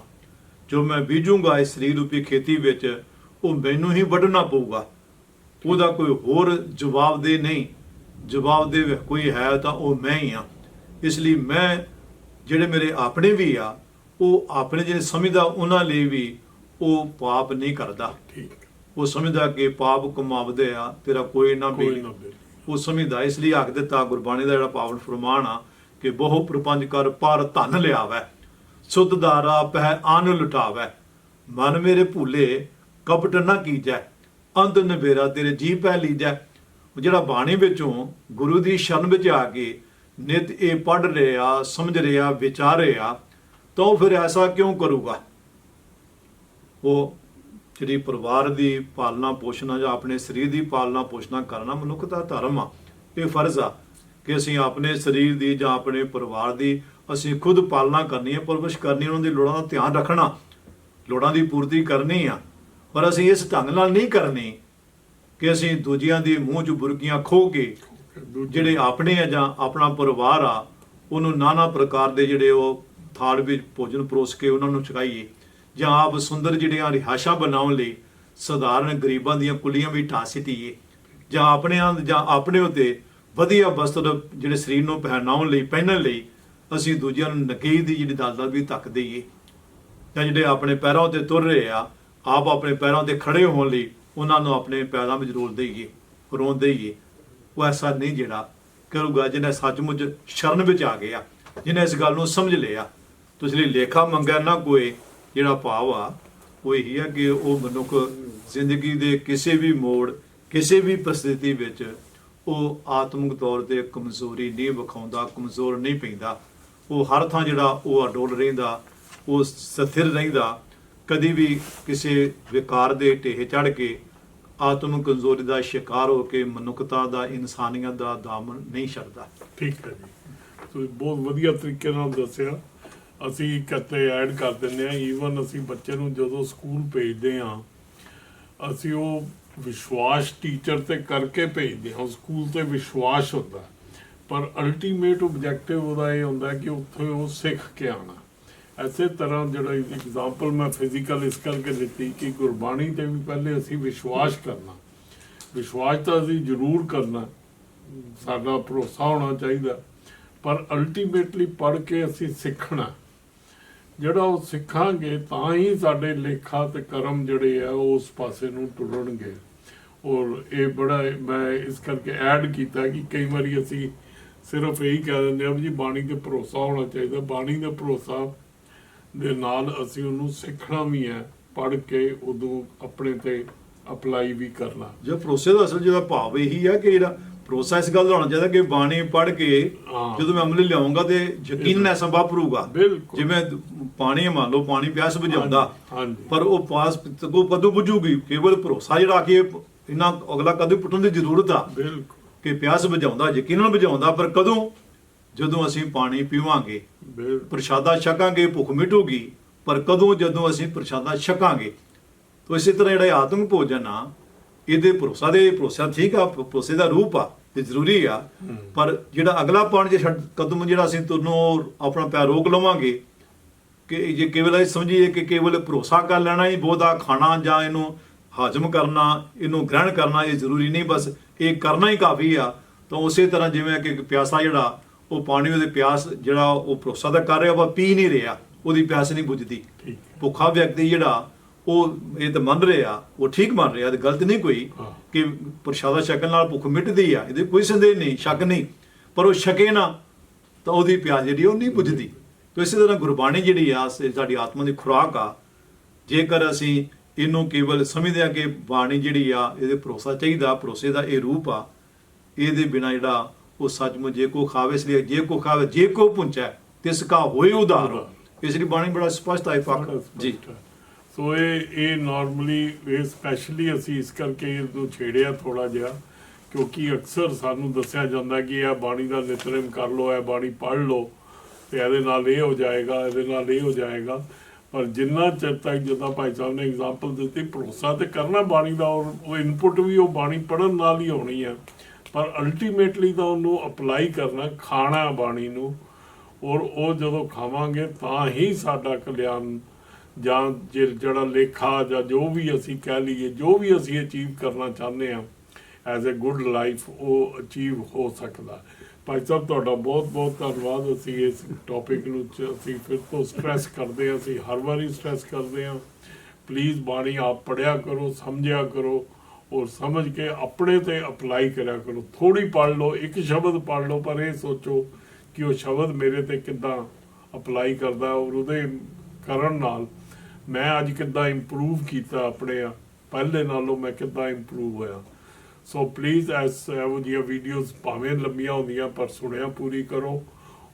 S2: ਜੋ ਮੈਂ ਬੀਜੂੰਗਾ ਇਸ ਸਰੀਰ ਰੂਪੀ ਖੇਤੀ ਵਿੱਚ, ਉਹ ਮੈਨੂੰ ਹੀ ਵੱਢਣਾ ਪਊਗਾ। ਉਹਦਾ ਕੋਈ ਹੋਰ ਜਵਾਬਦੇ ਨਹੀਂ। ਜਵਾਬਦੇ ਕੋਈ ਹੈ ਤਾਂ ਉਹ ਮੈਂ ਹੀ ਹਾਂ। ਇਸ ਲਈ ਮੈਂ ਜਿਹੜੇ ਮੇਰੇ ਆਪਣੇ ਵੀ ਆ ਉਹ ਆਪਣੇ ਜਿਹੜੇ ਸਮਝਦਾ ਉਹਨਾਂ ਲਈ ਵੀ ਉਹ ਪਾਪ ਨਹੀਂ ਕਰਦਾ
S1: ਠੀਕ।
S2: ਉਹ ਸਮਝਦਾ ਕਿ ਪਾਪ ਕਮਾਵਦੇ ਆ ਤੇਰਾ ਕੋਈ ਨਾ ਬੇਲੀ। ਉਹ ਸਮਝਦਾ ਇਸ ਲਈ ਆਖ ਦਿੱਤਾ ਗੁਰਬਾਣੀ ਦਾ ਜਿਹੜਾ ਪਾਵਨ ਫਰਮਾਨ ਆ ਕਿ ਬਹੁ ਪ੍ਰਪੰਚ ਕਰ ਪਰ ਧਨ ਲਿਆਵੈ ਸੁਧ ਦਾਰਾ ਪਹਿ ਆਨ ਲੁਟਾਵੈ ਮਨ ਮੇਰੇ ਭੂਲੇ ਕਪਟ ਨਾ ਕੀਜੈ ਅੰਤ ਨਵੇਰਾ ਤੇਰੇ ਜੀ ਪੈ ਲੀਜੈ ਉਹ ਜਿਹੜਾ ਬਾਣੀ ਵਿੱਚੋਂ ਗੁਰੂ ਦੀ ਸ਼ਰਨ ਵਿੱਚ ਆ ਕੇ ਨਿਤ ਇਹ ਪੜ ਰਿਹਾ, ਸਮਝ ਰਿਹਾ, ਵਿਚਾਰ ਰਿਹਾ, ਤਾਂ ਉਹ ਫਿਰ ਐਸਾ ਕਿਉਂ ਕਰੂਗਾ? ਉਹ ਜਿਹੜੀ ਪਰਿਵਾਰ ਦੀ ਪਾਲਣਾ ਪੋਸ਼ਣਾ ਜਾਂ ਆਪਣੇ ਸਰੀਰ ਦੀ ਪਾਲਣਾ ਪੋਸ਼ਣਾ ਕਰਨਾ ਮਨੁੱਖ ਦਾ ਧਰਮ ਆ, ਇਹ ਫਰਜ਼ ਆ ਕਿ ਅਸੀਂ ਆਪਣੇ ਸਰੀਰ ਦੀ ਜਾਂ ਆਪਣੇ ਪਰਿਵਾਰ ਦੀ ਅਸੀਂ ਖੁਦ ਪਾਲਣਾ ਕਰਨੀ ਹੈ, ਪਰਵਰਿਸ਼ ਕਰਨੀ ਉਹਨਾਂ ਦੀ ਲੋੜਾਂ ਦਾ ਧਿਆਨ ਰੱਖਣਾ, ਲੋੜਾਂ ਦੀ ਪੂਰਤੀ ਕਰਨੀ ਆ। ਪਰ ਅਸੀਂ ਇਸ ਢੰਗ ਨਾਲ ਨਹੀਂ ਕਰਨੀ ਕਿ ਅਸੀਂ ਦੂਜਿਆਂ ਦੀ ਮੂੰਹ 'ਚ ਬੁਰਕੀਆਂ ਖੋ ਕੇ ਜਿਹੜੇ ਆਪਣੇ ਆ ਜਾਂ ਆਪਣਾ ਪਰਿਵਾਰ ਆ, ਉਹਨੂੰ ਨਾਨਾ ਪ੍ਰਕਾਰ ਦੇ ਜਿਹੜੇ ਉਹ ਥਾਲ ਵਿੱਚ ਭੋਜਨ ਪਰੋਸ ਕੇ ਉਹਨਾਂ ਨੂੰ ਛਕਾਈਏ ਜਾਂ ਆਪ ਸੁੰਦਰ ਜਿਹੜੀਆਂ ਰਿਹਾਇਸ਼ਾਂ ਬਣਾਉਣ ਲਈ ਸਧਾਰਨ ਗਰੀਬਾਂ ਦੀਆਂ ਕੁਲੀਆਂ ਵੀ ਢਾ ਜਾਂ ਆਪਣੇ ਜਾਂ ਆਪਣੇ ਉਤੇ ਵਧੀਆ ਵਸਤਰ ਜਿਹੜੇ ਸਰੀਰ ਨੂੰ ਪਹਿਨਾਉਣ ਲਈ, ਪਹਿਨਣ ਲਈ ਅਸੀਂ ਦੂਜਿਆਂ ਨੂੰ ਨਕੀਰ ਦੀ ਜਿਹੜੀ ਦਲਦਲ ਵੀ ਧੱਕ ਦਈਏ। ਜਾਂ ਜਿਹੜੇ ਆਪਣੇ ਪੈਰਾਂ ਉਤੇ ਤੁਰ ਰਹੇ ਆ, ਆਪ ਆਪਣੇ ਪੈਰਾਂ ਤੇ ਖੜੇ ਹੋਣ ਲਈ ਉਹਨਾਂ ਨੂੰ ਆਪਣੇ ਪੈਰਾਂ ਵਿੱਚ ਰੋਲ ਦੇਈਏ, ਰੋਣ ਦੇਈਏ। ਉਹ ਐਸਾ ਨਹੀਂ ਜਿਹੜਾ ਕਰੂਗਾ ਜਿਹਨੇ ਸੱਚਮੁੱਚ ਸ਼ਰਨ ਵਿੱਚ ਆ ਗਿਆ, ਜਿਹਨੇ ਇਸ ਗੱਲ ਨੂੰ ਸਮਝ ਲਿਆ। ਤੁਸੀਂ ਲਈ ਲੇਖਾ ਮੰਗਿਆ ਨਾ ਕੋਈ, ਜਿਹੜਾ ਭਾਵ ਆ, ਉਹ ਇਹੀ ਆ ਕਿ ਉਹ ਮਨੁੱਖ ਜ਼ਿੰਦਗੀ ਦੇ ਕਿਸੇ ਵੀ ਮੋੜ, ਕਿਸੇ ਵੀ ਪ੍ਰਸਥਿਤੀ ਵਿੱਚ ਉਹ ਆਤਮਿਕ ਤੌਰ ਤੇ ਕਮਜ਼ੋਰੀ ਨਹੀਂ ਵਿਖਾਉਂਦਾ, ਕਮਜ਼ੋਰ ਨਹੀਂ ਪੈਂਦਾ। ਉਹ ਹਰ ਥਾਂ ਜਿਹੜਾ ਉਹ ਅਡੋਲ ਰਹਿੰਦਾ, ਉਹ ਸਥਿਰ ਰਹਿੰਦਾ। ਕਦੀ ਵੀ ਕਿਸੇ ਵਿਕਾਰ ਦੇ ਢੇਹ ਚੜ ਕੇ ਆਤਮ ਕਮਜ਼ੋਰੀ ਦਾ ਸ਼ਿਕਾਰ ਹੋ ਕੇ ਮਨੁੱਖਤਾ ਦਾ, ਇਨਸਾਨੀਅਤ ਦਾ ਦਾਮਨ ਨਹੀਂ ਛੱਡਦਾ।
S1: ਠੀਕ ਹੈ ਜੀ। ਤੁਸੀਂ ਬਹੁਤ ਵਧੀਆ ਤਰੀਕੇ ਨਾਲ ਦੱਸਿਆ। ਅਸੀਂ ਇੱਕ ਇੱਥੇ ਐਡ ਕਰ ਦਿੰਦੇ ਆ ਈਵਨ ਅਸੀਂ ਬੱਚੇ ਨੂੰ ਜਦੋਂ ਸਕੂਲ ਭੇਜਦੇ ਆ ਅਸੀਂ ਉਹ ਵਿਸ਼ਵਾਸ ਟੀਚਰ ਤੇ ਕਰਕੇ ਭੇਜਦੇ ਹਾਂ। ਸਕੂਲ ਤੇ ਵਿਸ਼ਵਾਸ ਹੁੰਦਾ। ਪਰ ਅਲਟੀਮੇਟ ਆਬਜੈਕਟਿਵ ਉਹਦਾ ਇਹ ਹੁੰਦਾ ਕਿ ਉੱਥੇ ਉਹ ਸਿੱਖ ਕੇ ਆਣਾ ਐਸੇ ਤਰ੍ਹਾਂ ਜਿਹੜਾ ਐਗਜ਼ਾਮਪਲ ਮੈਂ ਫਿਜ਼ੀਕਲ ਇਸ ਕਰਕੇ ਦਿੱਤੀ ਕਿ ਗੁਰਬਾਣੀ ਤੇ ਵੀ ਪਹਿਲੇ ਅਸੀਂ ਵਿਸ਼ਵਾਸ ਕਰਨਾ। ਵਿਸ਼ਵਾਸ ਤਾਂ ਅਸੀਂ ਜ਼ਰੂਰ ਕਰਨਾ, ਸਾਡਾ ਭਰੋਸਾ ਹੋਣਾ ਚਾਹੀਦਾ, ਪਰ ਅਲਟੀਮੇਟਲੀ ਪੜ੍ਹ ਕੇ ਅਸੀਂ ਸਿੱਖਣਾ। ਜਿਹੜਾ ਉਹ ਸਿੱਖਾਂਗੇ ਤਾਂ ਹੀ ਸਾਡੇ ਲੇਖਾ ਤੇ ਕਰਮ ਜਿਹੜੇ ਆ ਉਹ ਉਸ ਪਾਸੇ ਨੂੰ ਟੁਰਨਗੇ ਔਰ ਇਹ ਬੜਾ ਮੈਂ ਇਸ ਕਰਕੇ ਐਡ ਕੀਤਾ ਕਿ ਕਈ ਵਾਰੀ ਅਸੀਂ ਸਿਰਫ ਇਹੀ ਕਹਿ ਦਿੰਦੇ ਆ ਜੀ ਬਾਣੀ ਤੇ ਭਰੋਸਾ ਹੋਣਾ ਚਾਹੀਦਾ, ਬਾਣੀ ਦਾ ਭਰੋਸਾ ਦੇ ਨਾਲ ਅਸੀਂ ਉਹਨੂੰ ਸਿੱਖਣਾ ਵੀ ਹੈ ਪੜ੍ਹ ਕੇ ਉਦੋਂ ਆਪਣੇ ਤੇ ਅਪਲਾਈ ਵੀ ਕਰਨਾ।
S2: ਜੋ ਭਰੋਸੇ ਦਾ ਅਸਲ ਜਿਹੜਾ ਭਾਵ ਇਹੀ ਆ ਕਿ ਜਿਹੜਾ ਭਰੋਸਾ ਇਸ ਗੱਲ ਦਾ ਹੋਣਾ ਚਾਹੀਦਾ ਕਿ ਬਾਣੀ ਪੜ੍ਹ ਕੇ
S1: ਹਾਂ।
S2: ਜਦੋਂ ਮੈਂ ਅਮਲ ਲਿਆਉਂਗਾ ਤੇ ਯਕੀਨ ਐਸਾ ਵਾਪਰੂਗਾ।
S1: ਬਿਲਕੁਲ।
S2: ਜਿਵੇਂ ਪਾਣੀ ਮੰਨ ਲਓ ਪਾਣੀ ਪਿਆਸ ਬੁਝਾਉਂਦਾ ਪਰ ਉਹ ਪਾਸ ਕੋ ਕਦੋਂ ਬੁਝੂਗੀ ਕੇਵਲ ਭਰੋਸਾ ਜਿਹੜਾ ਕਿ ਇਹਨਾਂ ਅਗਲਾ ਕਦੇ ਪੁੱਟਣ ਦੀ ਜ਼ਰੂਰਤ ਆ।
S1: ਬਿਲਕੁਲ।
S2: ਕਿ ਪਿਆਸ ਬੁਝਾਉਂਦਾ ਯਕੀਨਨ ਬੁਝਾਉਂਦਾ ਪਰ ਕਦੋਂ ਜਦੋਂ ਅਸੀਂ ਪਾਣੀ ਪੀਵਾਂਗੇ ਪ੍ਰਸ਼ਾਦਾ ਛਕਾਂਗੇ ਭੁੱਖ ਮਿਟੂਗੀ ਪਰ ਕਦੋਂ ਜਦੋਂ ਅਸੀਂ ਪ੍ਰਸ਼ਾਦਾ ਛਕਾਂਗੇ? ਤੋ ਇਸੇ ਤਰ੍ਹਾਂ ਜਿਹੜਾ ਆਤਮਿਕ ਭੋਜਨ ਆ ਇਹਦੇ ਭਰੋਸਾ ਦੇ ਭਰੋਸਾ ਠੀਕ ਆ ਭਰੋਸੇ ਦਾ ਰੂਪ ਆ ਤੇ ਜ਼ਰੂਰੀ ਆ। ਪਰ ਜਿਹੜਾ ਅਗਲਾ ਪਾਣ ਜੇ ਕਦਮ ਜਿਹੜਾ ਅਸੀਂ ਤੁਰਨੋਂ ਆਪਣਾ ਪੈਰ ਰੋਕ ਲਵਾਂਗੇ ਕਿ ਜੇ ਕੇਵਲ ਇਹ ਸਮਝੀਏ ਕਿ ਕੇਵਲ ਭਰੋਸਾ ਕਰ ਲੈਣਾ ਹੀ ਬਹੁਤਾ ਖਾਣਾ ਜਾਂ ਇਹਨੂੰ ਹਾਜ਼ਮ ਕਰਨਾ ਇਹਨੂੰ ਗ੍ਰਹਿਣ ਕਰਨਾ ਇਹ ਜ਼ਰੂਰੀ ਨਹੀਂ ਬਸ ਇਹ ਕਰਨਾ ਹੀ ਕਾਫੀ ਆ। ਤਾਂ ਉਸੇ ਤਰ੍ਹਾਂ ਜਿਵੇਂ ਕਿ ਪਿਆਸਾ ਜਿਹੜਾ ਉਹ ਪਾਣੀ ਉਹਦੇ ਪਿਆਸ ਜਿਹੜਾ ਉਹ ਭਰੋਸਾ ਤਾਂ ਕਰ ਰਿਹਾ ਪਰ ਪੀ ਨਹੀਂ ਰਿਹਾ ਉਹਦੀ ਪਿਆਸ ਨਹੀਂ ਬੁਝਦੀ। ਭੁੱਖਾ ਵਿਅਕਤੀ ਜਿਹੜਾ ਉਹ ਇਹ ਤਾਂ ਮੰਨ ਰਿਹਾ ਉਹ ਠੀਕ ਮੰਨ ਰਿਹਾ ਤੇ ਗਲਤ ਨਹੀਂ ਕੋਈ। ਕਿ ਪ੍ਰਸ਼ਾਦਾ ਛਕਣ ਨਾਲ ਭੁੱਖ ਮਿਟਦੀ ਆ ਇਹਦੇ ਕੋਈ ਸੰਦੇਹ ਨਹੀਂ ਸ਼ੱਕ ਨਹੀਂ। ਪਰ ਉਹ ਛਕੇ ਨਾ ਤਾਂ ਉਹਦੀ ਪਿਆਸ ਜਿਹੜੀ ਉਹ ਨਹੀਂ ਬੁਝਦੀ। ਤੋ ਇਸੇ ਤਰ੍ਹਾਂ ਗੁਰਬਾਣੀ ਜਿਹੜੀ ਆ ਸਾਡੀ ਆਤਮਾ ਦੀ ਖੁਰਾਕ ਆ ਜੇਕਰ ਅਸੀਂ ਇਹਨੂੰ ਕੇਵਲ ਸਮਝਦੇ ਆ ਕਿ ਬਾਣੀ ਜਿਹੜੀ ਆ ਇਹਦੇ ਭਰੋਸਾ ਚਾਹੀਦਾ ਭਰੋਸੇ ਦਾ ਇਹ ਰੂਪ ਆ ਇਹਦੇ ਬਿਨਾ ਜਿਹੜਾ ਉਹ ਸੱਚਮੁੱਚ ਜੇ ਕੋ ਖਾਵੇ ਇਸ ਲਈ ਜੇ ਕੋ ਖਾਵੇ ਜੇ ਕੋ ਪੁੰਚੈ ਤਿਸ ਕਾ ਹੋਏ ਉਧਾਰ ਇਸ ਲਈ ਬਾਣੀ ਬੜਾ ਸਪਸ਼ਟ ਹੈ ਪੱਕ ਜੀ।
S1: ਸੋ ਇਹ ਇਹ ਨਾਰਮਲੀ ਇਹ ਸਪੈਸ਼ਲੀ ਅਸੀਂ ਇਸ ਕਰਕੇ ਇਹਨੂੰ ਛੇੜਿਆ ਥੋੜਾ ਜਿਹਾ ਕਿਉਂਕਿ ਅਕਸਰ ਸਾਨੂੰ ਦੱਸਿਆ ਜਾਂਦਾ ਕਿ ਇਹ ਬਾਣੀ ਦਾ ਨਿਤਨੇਮ ਕਰ ਲਓ ਇਹ ਬਾਣੀ ਪੜ੍ਹ ਲਓ ਤੇ ਇਹਦੇ ਨਾਲ ਇਹ ਹੋ ਜਾਏਗਾ ਇਹਦੇ ਨਾਲ ਇਹ ਹੋ ਜਾਏਗਾ। ਪਰ ਜਿੰਨਾ ਚਿਰ ਤੱਕ ਜਿੱਦਾਂ ਭਾਈ ਸਾਹਿਬ ਨੇ ਐਗਜ਼ਾਮਪਲ ਦਿੱਤੀ ਭਰੋਸਾ ਤੇ ਕਰਨਾ ਬਾਣੀ ਦਾ ਔਰ ਉਹ ਇਨਪੁਟ ਵੀ ਉਹ ਬਾਣੀ ਪੜਨ ਨਾਲ ਹੀ ਹੋਣੀ ਹੈ। ਪਰ ਅਲਟੀਮੇਟਲੀ ਤਾਂ ਉਹਨੂੰ ਅਪਲਾਈ ਕਰਨਾ ਖਾਣਾ ਬਾਣੀ ਨੂੰ, ਔਰ ਉਹ ਜਦੋਂ ਖਾਵਾਂਗੇ ਤਾਂ ਹੀ ਸਾਡਾ ਕਲਿਆਣ ਜਾਂ ਜਿ- ਜਿਹੜਾ ਲੇਖਾ ਜਾਂ ਜੋ ਵੀ ਅਸੀਂ ਕਹਿ ਲਈਏ, ਜੋ ਵੀ ਅਸੀਂ ਅਚੀਵ ਕਰਨਾ ਚਾਹੁੰਦੇ ਹਾਂ ਐਜ਼ ਅ ਗੁੱਡ ਲਾਈਫ ਉਹ ਅਚੀਵ ਹੋ ਸਕਦਾ। ਭਾਈ ਸਾਹਿਬ, ਤੁਹਾਡਾ ਬਹੁਤ ਬਹੁਤ ਧੰਨਵਾਦ। ਅਸੀਂ ਇਸ ਟੌਪਿਕ ਨੂੰ ਚ- ਅਸੀਂ ਫਿਰ ਤੋਂ ਸਟ੍ਰੈਸ ਕਰਦੇ ਹਾਂ, ਅਸੀਂ ਹਰ ਵਾਰੀ ਸਟ੍ਰੈਸ ਕਰਦੇ ਹਾਂ। ਪਲੀਜ਼ ਬਾਣੀ ਆਪ ਪੜਿਆ ਕਰੋ, ਸਮਝਿਆ ਕਰੋ। ਔਰ ਸਮਝ ਕੇ ਆਪਣੇ ਤੇ ਅਪਲਾਈ ਕਰਿਆ ਕਰੋ। ਥੋੜੀ ਪੜ੍ਹ ਲਓ, ਇੱਕ ਸ਼ਬਦ ਪੜ੍ਹ ਲਓ, ਪਰ ਇਹ ਸੋਚੋ ਕਿ ਉਹ ਸ਼ਬਦ ਮੇਰੇ ਤੇ ਕਿੱਦਾਂ ਅਪਲਾਈ ਕਰਦਾ ਔਰ ਉਹਦੇ ਕਰਨ ਨਾਲ ਮੈਂ ਅੱਜ ਕਿੱਦਾਂ ਇੰਪਰੂਵ ਕੀਤਾ ਆਪਣੇ ਆ ਪਹਿਲੇ ਨਾਲੋਂ ਮੈਂ ਕਿੱਦਾਂ ਇੰਪਰੂਵ ਹੋਇਆ। ਸੋ ਪਲੀਜ਼ ਐਸ ਇਹੋ ਜਿਹੀਆਂ ਵੀਡੀਓਜ਼ ਭਾਵੇਂ ਲੰਮੀਆਂ ਹੁੰਦੀਆਂ, ਪਰ ਸੁਣਿਆ ਪੂਰੀ ਕਰੋ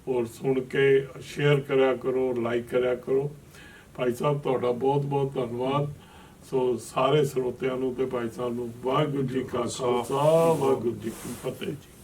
S1: ਔਰ ਸੁਣ ਕੇ ਸ਼ੇਅਰ ਕਰਿਆ ਕਰੋ ਲਾਈਕ ਕਰਿਆ ਕਰੋ। ਭਾਈ ਸਾਹਿਬ, ਤੁਹਾਡਾ ਬਹੁਤ ਬਹੁਤ ਧੰਨਵਾਦ। ਸੋ ਸਾਰੇ ਸਰੋਤਿਆਂ ਨੂੰ ਤੇ ਭਾਈ ਸਾਹਿਬ ਨੂੰ ਵਾਹਿਗੁਰੂ ਜੀ ਕਾ ਖਾਲਸਾ। ਵਾਹਿਗੁਰੂ ਜੀ ਕੀ ਫਤਿਹ ਜੀ।